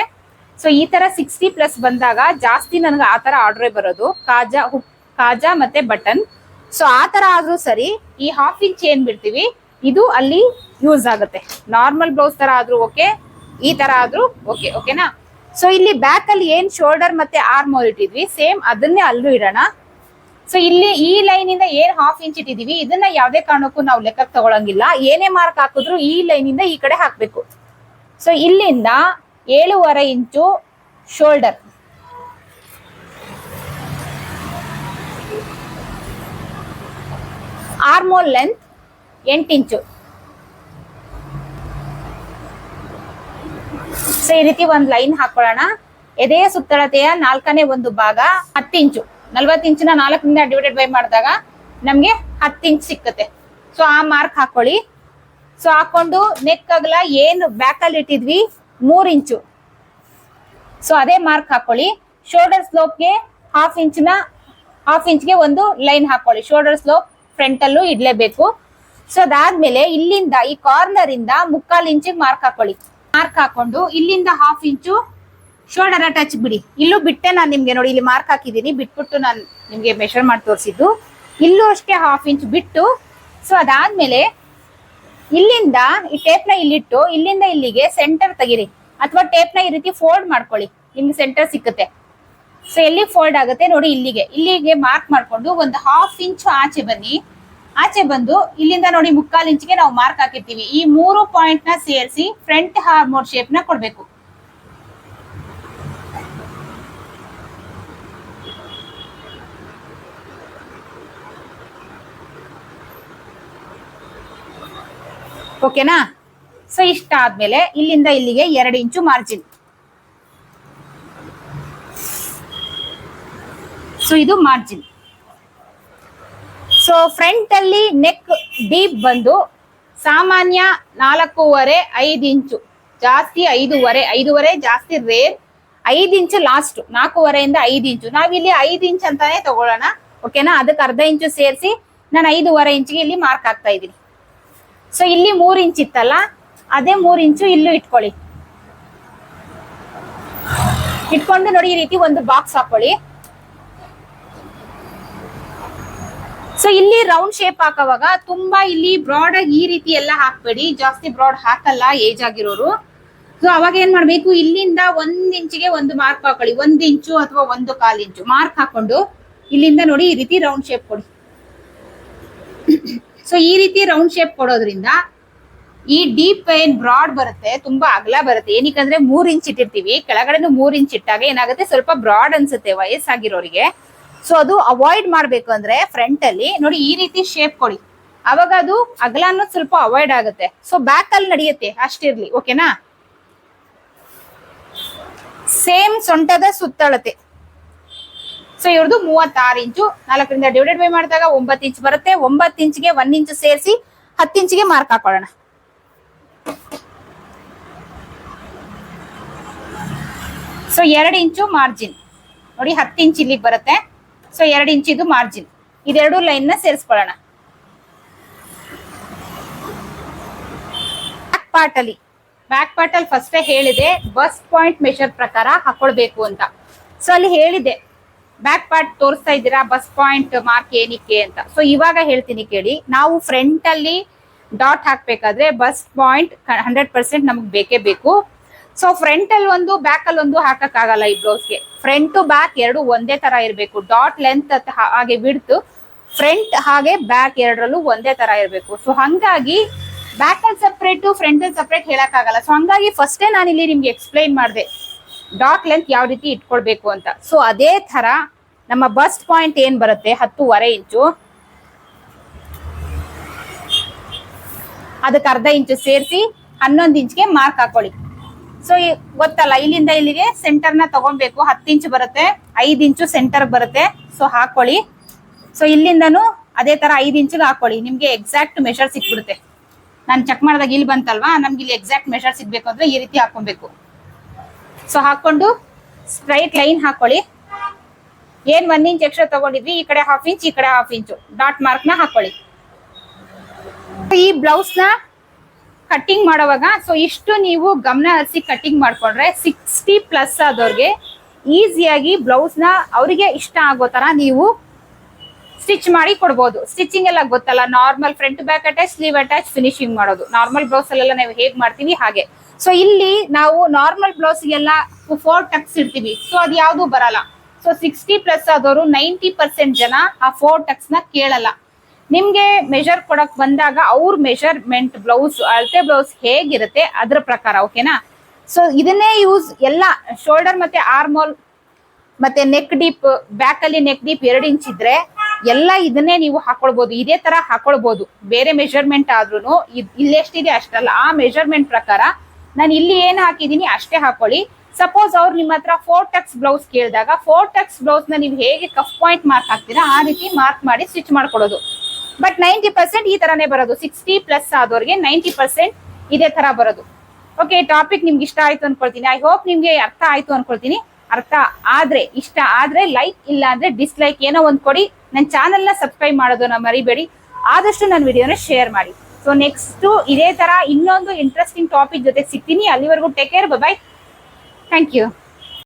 ಸೊ ಈ ತರ ಸಿಕ್ಸ್ಟಿ ಪ್ಲಸ್ ಬಂದಾಗ ಜಾಸ್ತಿ ನನಗೆ ಆ ತರ ಆರ್ಡ್ರೇ ಬರೋದು. ಕಾಜಾ ಹುಕ್ ಕಾಜಾ ಮತ್ತೆ ಬಟನ್. ಸೊ ಆ ತರ ಆದ್ರೂ ಸರಿ, ಈ ಹಾಫ್ ಇಂಚ್ ಏನ್ ಬಿಡ್ತೀವಿ, ಇದು ಅಲ್ಲಿ ಯೂಸ್ ಆಗುತ್ತೆ. ನಾರ್ಮಲ್ ಬ್ಲೌಸ್ ತರ ಆದ್ರೂ ಓಕೆ ಈ ತರ ಆದ್ರೂ ಓಕೆ ಓಕೆನಾ ಸೊ ಇಲ್ಲಿ ಬ್ಯಾಕ್ ಅಲ್ಲಿ ಏನ್ ಶೋಲ್ಡರ್ ಮತ್ತೆ ಆರ್ಮ್ ಹೋಲ್ ಇಟ್ಟಿದ್ವಿ ಸೇಮ್ ಅದನ್ನೇ ಅಲ್ಲೂ ಇಡೋಣ. ಸೊ ಇಲ್ಲಿ ಈ ಲೈನ್ ಇಂದ ಏನ್ ಹಾಫ್ ಇಂಚ್ ಇಟ್ಟಿದೀವಿ, ಇದನ್ನ ಯಾವ್ದೇ ಕಾರಣಕ್ಕೂ ನಾವು ಲೆಕ್ಕಕ್ಕೆ ತಗೊಳಂಗಿಲ್ಲ. ಏನೇ ಮಾರ್ಕ್ ಹಾಕಿದ್ರು ಈ ಲೈನ್ ಇಂದ ಈ ಕಡೆ ಹಾಕ್ಬೇಕು. ಸೊ ಇಲ್ಲಿಂದ ಏಳುವರೆ ಇಂಚು ಶೋಲ್ಡರ್ ಆರ್ಮೋಲ್ ಲೆಂತ್, ಎಂಟು ಇಂಚು. ಸೊ ಈ ರೀತಿ ಒಂದು ಲೈನ್ ಹಾಕೊಳ್ಳೋಣ. ಎದೆಯ ಸುತ್ತಳತೆಯ ನಾಲ್ಕನೇ ಒಂದು ಭಾಗ ಹತ್ತು ಇಂಚು. ನಲ್ವತ್ತು ಇಂಚಿನ ನಾಲ್ಕರಿಂದ ಡಿವೈಡೆಡ್ ಬೈ ಮಾಡಿದಾಗ ನಮಗೆ ಹತ್ತು ಇಂಚ್ ಸಿಕ್ಕತ್ತೆ. ಸೊ ಆ ಮಾರ್ಕ್ ಹಾಕೊಳ್ಳಿ. ಸೊ ಹಾಕೊಂಡು ನೆಕ್ ಅಗಲ ಏನು ಬ್ಯಾಕಲ್ಲಿ ಇಟ್ಟಿದ್ವಿ? ಮೂರು ಇಂಚು. ಸೊ ಅದೇ ಮಾರ್ಕ್ ಹಾಕೊಳ್ಳಿ. ಶೋಲ್ಡರ್ ಸ್ಲೋಪ್ಗೆ ಹಾಫ್ ಇಂಚಿನ ಹಾಫ್ ಇಂಚ್ಗೆ ಒಂದು ಲೈನ್ ಹಾಕೊಳ್ಳಿ. ಶೋಲ್ಡರ್ ಸ್ಲೋಪ್ ಫ್ರಂಟ್ ಅಲ್ಲೂ ಇಡ್ಲೇಬೇಕು. ಸೊ ಅದಾದ್ಮೇಲೆ ಇಲ್ಲಿಂದ ಈ ಕಾರ್ನರ್ ಇಂದ ಮುಕ್ಕಾಲ್ ಇಂಚಿಗೆ ಮಾರ್ಕ್ ಹಾಕೊಳ್ಳಿ. ಮಾರ್ಕ್ ಹಾಕೊಂಡು ಇಲ್ಲಿಂದ ಹಾಫ್ ಇಂಚು ಶೋಲ್ಡರ್ ಟಚ್ ಬಿಡಿ. ಇಲ್ಲೂ ಬಿಟ್ಟೆ ನಾನು ನಿಮ್ಗೆ ನೋಡಿ, ಇಲ್ಲಿ ಮಾರ್ಕ್ ಹಾಕಿದ್ದೀನಿ ಬಿಟ್ಬಿಟ್ಟು ನಾನು ನಿಮ್ಗೆ ಮೆಷರ್ ಮಾಡಿ ತೋರಿಸಿದ್ದು. ಇಲ್ಲೂ ಅಷ್ಟೇ ಹಾಫ್ ಇಂಚ್ ಬಿಟ್ಟು. ಸೊ ಅದಾದ್ಮೇಲೆ ಇಲ್ಲಿಂದ ಈ ಟೇಪ್ನ ಇಲ್ಲಿಟ್ಟು, ಇಲ್ಲಿಂದ ಇಲ್ಲಿಗೆ ಸೆಂಟರ್ ತೆಗಿರಿ. ಅಥವಾ ಟೇಪ್ನ ಈ ರೀತಿ ಫೋಲ್ಡ್ ಮಾಡ್ಕೊಳ್ಳಿ. ನಿಮ್ಗೆ ಸೆಂಟರ್ ಸಿಕ್ಕುತ್ತೆ. ಸೊ ಎಲ್ಲಿ ಫೋಲ್ಡ್ ಆಗುತ್ತೆ ನೋಡಿ ಇಲ್ಲಿಗೆ. ಇಲ್ಲಿಗೆ ಮಾರ್ಕ್ ಮಾಡ್ಕೊಂಡು ಒಂದು ಹಾಫ್ ಇಂಚು ಆಚೆ ಬನ್ನಿ. ಆಚೆ ಬಂದು ಇಲ್ಲಿಂದ ನೋಡಿ ಮುಕ್ಕಾಲ್ ಇಂಚ್ಗೆ ನಾವು ಮಾರ್ಕ್ ಹಾಕಿರ್ತೀವಿ. ಈ ಮೂರು ಪಾಯಿಂಟ್ನ ಸೇರಿಸಿ ಫ್ರಂಟ್ ಹಾರ್ಮೋರ್ ಶೇಪ್ನ ಕೊಡ್ಬೇಕು. ಓಕೆನಾ ಸೊ ಇಷ್ಟ ಆದ್ಮೇಲೆ ಇಲ್ಲಿಂದ ಇಲ್ಲಿಗೆ ಎರಡು ಇಂಚು ಮಾರ್ಜಿನ್ ಸೊ ಇದು ಮಾರ್ಜಿನ್ ಸೊ ಫ್ರಂಟ್ ಅಲ್ಲಿ ನೆಕ್ ಡೀಪ್ ಬಂದು ಸಾಮಾನ್ಯ ನಾಲ್ಕೂವರೆ, ಐದು ಇಂಚು. ಜಾಸ್ತಿ ಐದೂವರೆ ಐದೂವರೆ ಜಾಸ್ತಿ ರೇರ್ ಐದು ಇಂಚು ಲಾಸ್ಟ್ ನಾಲ್ಕೂವರೆಯಿಂದ ಐದು ಇಂಚು. ನಾವಿಲ್ಲಿ ಐದು ಇಂಚ್ ಅಂತಾನೆ ತಗೊಳ್ಳೋಣ. ಓಕೆನಾ ಅದಕ್ಕೆ ಅರ್ಧ ಇಂಚು ಸೇರಿಸಿ ನಾನು ಐದೂವರೆ ಇಂಚಿಗೆ ಇಲ್ಲಿ ಮಾರ್ಕ್ ಆಗ್ತಾ ಇದ್ದೀನಿ. ಸೊ ಇಲ್ಲಿ ಮೂರು ಇಂಚ್ ಇತ್ತಲ್ಲ? ಅದೇ ಮೂರು ಇಂಚು ಇಲ್ಲೂ ಇಟ್ಕೊಳ್ಳಿ. ಇಟ್ಕೊಂಡು ನೋಡಿ ಈ ರೀತಿ ಒಂದು ಬಾಕ್ಸ್ ಹಾಕೊಳ್ಳಿ. ಸೊ ಇಲ್ಲಿ ರೌಂಡ್ ಶೇಪ್ ಹಾಕೋವಾಗ ತುಂಬಾ ಇಲ್ಲಿ ಬ್ರಾಡ್ ಆಗಿ ಈ ರೀತಿ ಎಲ್ಲ ಹಾಕ್ಬೇಡಿ. ಜಾಸ್ತಿ ಬ್ರಾಡ್ ಹಾಕಲ್ಲ ಏಜ್ ಆಗಿರೋರು. ಸೊ ಅವಾಗ ಏನ್ ಮಾಡ್ಬೇಕು? ಇಲ್ಲಿಂದ ಒಂದ್ ಇಂಚಿಗೆ ಒಂದು ಮಾರ್ಕ್ ಹಾಕೊಳ್ಳಿ. ಒಂದ್ ಇಂಚು ಅಥವಾ ಒಂದು ಕಾಲ್ ಇಂಚು ಮಾರ್ಕ್ ಹಾಕೊಂಡು ಇಲ್ಲಿಂದ ನೋಡಿ ಈ ರೀತಿ ರೌಂಡ್ ಶೇಪ್ ಕೊಡಿ. ಸೊ ಈ ರೀತಿ ರೌಂಡ್ ಶೇಪ್ ಕೊಡೋದ್ರಿಂದ ಈ ಡೀಪ್ ಏನ್ ಬ್ರಾಡ್ ಬರುತ್ತೆ, ತುಂಬಾ ಅಗಲ ಬರುತ್ತೆ. ಏನಕ್ಕಂದ್ರೆ ಮೂರ್ ಇಂಚ್ ಇಟ್ಟಿರ್ತೀವಿ. ಕೆಳಗಡೆ ಮೂರ್ ಇಂಚ್ ಇಟ್ಟಾಗ ಏನಾಗುತ್ತೆ? ಸ್ವಲ್ಪ ಬ್ರಾಡ್ ಅನ್ಸುತ್ತೆ ವಯಸ್ಸಾಗಿರೋರಿಗೆ. ಸೊ ಅದು ಅವಾಯ್ಡ್ ಮಾಡ್ಬೇಕು ಅಂದ್ರೆ ಫ್ರಂಟ್ ಅಲ್ಲಿ ನೋಡಿ ಈ ರೀತಿ ಶೇಪ್ ಕೊಡಿ. ಅವಾಗ ಅದು ಅಗಲ ಅನ್ನೋದು ಸ್ವಲ್ಪ ಅವಾಯ್ಡ್ ಆಗುತ್ತೆ. ಸೊ ಬ್ಯಾಕ್ ಅಲ್ಲಿ ನಡೆಯುತ್ತೆ ಅಷ್ಟಿರ್ಲಿ ಓಕೆನಾ ಸೇಮ್ ಸೊಂಟದ ಸುತ್ತಳತೆ. ಸೊ ಇವ್ರದ್ದು ಮೂವತ್ತಾರು ಇಂಚು, ನಾಲ್ಕರಿಂದ ಡಿವೈಡೆಡ್ ಬೈ ಮಾಡಿದಾಗ ಒಂಬತ್ತು ಇಂಚ್ ಬರುತ್ತೆ. ಒಂಬತ್ತು ಇಂಚ್ಗೆ ಒನ್ ಇಂಚ್ ಸೇರಿಸಿ ಹತ್ತು ಇಂಚ್ಗೆ ಮಾರ್ಕ್ ಹಾಕೊಳ್ಳೋಣ. ಸೊ ಎರಡು ಇಂಚು ಮಾರ್ಜಿನ್ ನೋಡಿ ಹತ್ತು ಇಂಚ್ ಇಲ್ಲಿಗೆ ಬರುತ್ತೆ. ಸೊ ಎರಡು ಇಂಚಿದು ಮಾರ್ಜಿನ್ ಇದೆರಡು ಲೈನ್ನ ಸೇರಿಸ್ಕೊಳ್ಳೋಣ. ಬ್ಯಾಕ್ ಬ್ಯಾಕ್ ಪಾರ್ಟ್ ಅಲ್ಲಿ ಫಸ್ಟ್ ಹೇಳಿದೆ ಬಸ್ ಪಾಯಿಂಟ್ ಮೆಷರ್ ಪ್ರಕಾರ ಹಾಕೊಳ್ಬೇಕು ಅಂತ. ಸೊ ಅಲ್ಲಿ ಹೇಳಿದೆ ಬ್ಯಾಕ್ ಪಾರ್ಟ್ ತೋರಿಸ್ತಾ ಇದ್ದೀರಾ ಬಸ್ ಪಾಯಿಂಟ್ ಮಾರ್ಕ್ ಏನಕ್ಕೆ ಅಂತ. ಸೊ ಇವಾಗ ಹೇಳ್ತೀನಿ ಕೇಳಿ, ನಾವು ಫ್ರಂಟ್ ಅಲ್ಲಿ ಡಾಟ್ ಹಾಕ್ಬೇಕಾದ್ರೆ ಬಸ್ ಪಾಯಿಂಟ್ ಹಂಡ್ರೆಡ್ ಪರ್ಸೆಂಟ್ ನಮಗೆ ಬೇಕೇ ಬೇಕು. ಸೊ ಫ್ರಂಟ್ ಅಲ್ಲಿ ಒಂದು ಬ್ಯಾಕ್ ಅಲ್ಲಿ ಒಂದು ಹಾಕಕ್ ಆಗಲ್ಲ ಈ ಬ್ಲೌಸ್ಗೆ ಫ್ರಂಟ್ ಬ್ಯಾಕ್ ಎರಡು ಒಂದೇ ತರ ಇರಬೇಕು. ಡಾಟ್ ಲೆಂತ್ ಹಾಗೆ ಬಿಡ್ತು. ಫ್ರಂಟ್ ಹಾಗೆ ಬ್ಯಾಕ್ ಎರಡರಲ್ಲೂ ಒಂದೇ ತರ ಇರಬೇಕು. ಸೊ ಹಂಗಾಗಿ ಬ್ಯಾಕ್ ಅಲ್ಲಿ ಸಪ್ರೇಟ್ ಫ್ರಂಟ್ ಅಲ್ಲಿ ಸಪ್ರೇಟ್ ಹೇಳಕ್ಕಾಗಲ್ಲ ಸೊ ಹಂಗಾಗಿ ಫಸ್ಟೇ ನಾನು ಇಲ್ಲಿ ನಿಮ್ಗೆ ಎಕ್ಸ್ಪ್ಲೈನ್ ಮಾಡಿದೆ. ಡಾಟ್ ಲೆಂತ್ ಯಾವ ರೀತಿ ಇಟ್ಕೊಳ್ಬೇಕು ಅಂತ. ಸೊ ಅದೇ ತರ ನಮ್ಮ ಬಸ್ಟ್ ಪಾಯಿಂಟ್ ಏನ್ ಬರುತ್ತೆ? ಹತ್ತೂವರೆ ಇಂಚು. ಅದಕ್ಕೆ ಅರ್ಧ ಇಂಚು ಸೇರಿಸಿ ಹನ್ನೊಂದು ಇಂಚ್ಗೆ ಮಾರ್ಕ್ ಹಾಕೊಳ್ಳಿ. ಸೊ ಗೊತ್ತಲ್ಲ, ಇಲ್ಲಿಂದ ಇಲ್ಲಿಗೆ ಸೆಂಟರ್ನ ತಗೊಬೇಕು ಹತ್ತು ಇಂಚು ಬರುತ್ತೆ, ಐದು ಇಂಚು ಸೆಂಟರ್ ಬರುತ್ತೆ. ಸೊ ಹಾಕೊಳ್ಳಿ. ಸೊ ಇಲ್ಲಿಂದನೂ ಅದೇ ತರ ಐದು ಇಂಚಿಗೆ ಹಾಕೊಳ್ಳಿ. ನಿಮ್ಗೆ ಎಕ್ಸಾಕ್ಟ್ ಮೆಷರ್ ಸಿಕ್ಬಿಡುತ್ತೆ. ನಾನು ಚೆಕ್ ಮಾಡಿದಾಗ ಇಲ್ಲಿ ಬಂತಲ್ವಾ? ನಮ್ಗೆ ಇಲ್ಲಿ ಎಕ್ಸಾಕ್ಟ್ ಮೆಷರ್ ಸಿಗ್ಬೇಕು ಅಂದ್ರೆ ಈ ರೀತಿ ಹಾಕೊಬೇಕು ಸೊ ಹಾಕೊಂಡು ಸ್ಟ್ರೈಟ್ ಲೈನ್ ಹಾಕೊಳ್ಳಿ. ಏನ್ ಒಂದ್ ಇಂಚ್ ಎಕ್ಸ್ಟ್ರಾ ತಗೊಂಡಿದ್ವಿ, ಈ ಕಡೆ ಹಾಫ್ ಇಂಚ್ ಈ ಕಡೆ ಹಾಫ್ ಇಂಚು ಡಾಟ್ ಮಾರ್ಕ್ನ ಹಾಕೊಳ್ಳಿ. ಈ ಬ್ಲೌಸ್ನ ಕಟ್ಟಿಂಗ್ ಮಾಡೋವಾಗ ಸೊ ಇಷ್ಟು ನೀವು ಗಮನ ಹರಿಸಿ ಕಟಿಂಗ್ ಮಾಡ್ಕೊಂಡ್ರೆ ಸಿಕ್ಸ್ಟಿ ಪ್ಲಸ್ ಆದವ್ರಿಗೆ ಈಸಿಯಾಗಿ ಬ್ಲೌಸ್ನ ಅವರಿಗೆ ಇಷ್ಟ ಆಗೋ ತರ ನೀವು ಸ್ಟಿಚ್ ಮಾಡಿ ಕೊಡ್ಬೋದು. ಸ್ಟಿಚಿಂಗ್ ಎಲ್ಲ ಗೊತ್ತಲ್ಲ normal front back attach sleeve attach finishing ಮಾಡೋದು. ನಾರ್ಮಲ್ ಬ್ಲೌಸ್ ಅಲ್ಲೆಲ್ಲ ನಾವು ಹೇಗ್ ಮಾಡ್ತೀವಿ ಹಾಗೆ. ಸೊ ಇಲ್ಲಿ ನಾವು ನಾರ್ಮಲ್ ಬ್ಲೌಸ್ ಗೆಲ್ಲ ಫೋರ್ ಟಕ್ಸ್ ಇಡ್ತೀವಿ. ಸೊ ಅದು ಯಾವುದು ಬರಲ್ಲ. ಸೊ ಸಿಕ್ಸ್ಟಿ ಪ್ಲಸ್ ಆದವರು ನೈಂಟಿ ಪರ್ಸೆಂಟ್ ಜನ ಆ ಫೋರ್ ಟಕ್ಸ್ನ ಕೇಳಲ್ಲ. ನಿಮ್ಗೆ ಮೆಷರ್ ಕೊಡಕ್ ಬಂದಾಗ ಅವ್ರ ಮೆಷರ್ಮೆಂಟ್ ಬ್ಲೌಸ್ ಅಳತೆ ಬ್ಲೌಸ್ ಹೇಗಿರುತ್ತೆ ಅದ್ರ ಪ್ರಕಾರ ಓಕೆನಾ ಸೊ ಇದನ್ನೇ ಯೂಸ್ ಎಲ್ಲ ಶೋಲ್ಡರ್ ಮತ್ತೆ ಆರ್ಮೋಲ್ ಮತ್ತೆ ನೆಕ್ ಡೀಪ್ ಬ್ಯಾಕ್ ಅಲ್ಲಿ ನೆಕ್ ಡೀಪ್ ಎರಡು ಇಂಚ್ ಇದ್ರೆ ಎಲ್ಲ ಇದನ್ನೇ ನೀವು ಹಾಕೊಳ್ಬಹುದು ಇದೇ ತರ ಹಾಕೊಳ್ಬಹುದು ಬೇರೆ ಮೆಷರ್ಮೆಂಟ್ ಆದ್ರೂ ಇಲ್ಲೆಷ್ಟಿದೆ ಅಷ್ಟಲ್ಲ. ಆ ಮೆಷರ್ಮೆಂಟ್ ಪ್ರಕಾರ ನಾನು ಇಲ್ಲಿ ಏನ್ ಹಾಕಿದೀನಿ ಅಷ್ಟೇ ಹಾಕೊಳ್ಳಿ. ಸಪೋಸ್ ಅವ್ರು ನಿಮ್ಮ ಹತ್ರ ಫೋರ್ ಟಕ್ಸ್ ಬ್ಲೌಸ್ ಕೇಳಿದಾಗ ಫೋರ್ ಟಕ್ಸ್ ಬ್ಲೌಸ್ನ ನೀವು ಹೇಗೆ ಕಫ್ ಪಾಯಿಂಟ್ ಮಾರ್ಕ್ ಹಾಕ್ತೀರಾ, ಆ ರೀತಿ ಮಾರ್ಕ್ ಮಾಡಿ ಸ್ಟಿಚ್ ಮಾಡ್ಕೊಡೋದು. ಬಟ್ ನೈಂಟಿ ಪರ್ಸೆಂಟ್ ಈ ತರನೇ ಬರೋದು. ಸಿಕ್ಸ್ಟಿ ಪ್ಲಸ್ ಆದವ್ರಿಗೆ ನೈಂಟಿ ಪರ್ಸೆಂಟ್ ಇದೇ ತರ ಬರೋದು. ಓಕೆ ಟಾಪಿಕ್ ನಿಮ್ಗೆ ಇಷ್ಟ ಆಯ್ತು ಅನ್ಕೊಳ್ತೀನಿ. ಐ ಹೋಪ್ ನಿಮ್ಗೆ ಅರ್ಥ ಆಯ್ತು ಅನ್ಕೊಳ್ತೀನಿ. ಅರ್ಥ ಆದ್ರೆ, ಇಷ್ಟ ಆದ್ರೆ ಲೈಕ್ ಇಲ್ಲ ಅಂದ್ರೆ ಡಿಸ್ಲೈಕ್ ಏನೋ ಒಂದ್ ಕೊಡಿ. ನನ್ನ ಚಾನೆಲ್ನ ಸಬ್ಸ್ಕ್ರೈಬ್ ಮಾಡೋದನ್ನ ಮರಿಬೇಡಿ. ಆದಷ್ಟು ನನ್ನ ವಿಡಿಯೋನ ಶೇರ್ ಮಾಡಿ. ಸೊ ನೆಕ್ಸ್ಟ್ ಇದೇ ತರ ಇನ್ನೊಂದು ಇಂಟ್ರೆಸ್ಟಿಂಗ್ ಟಾಪಿಕ್ ಜೊತೆ ಸಿಗ್ತೀನಿ. ಅಲ್ಲಿವರೆಗೂ take care bye thank you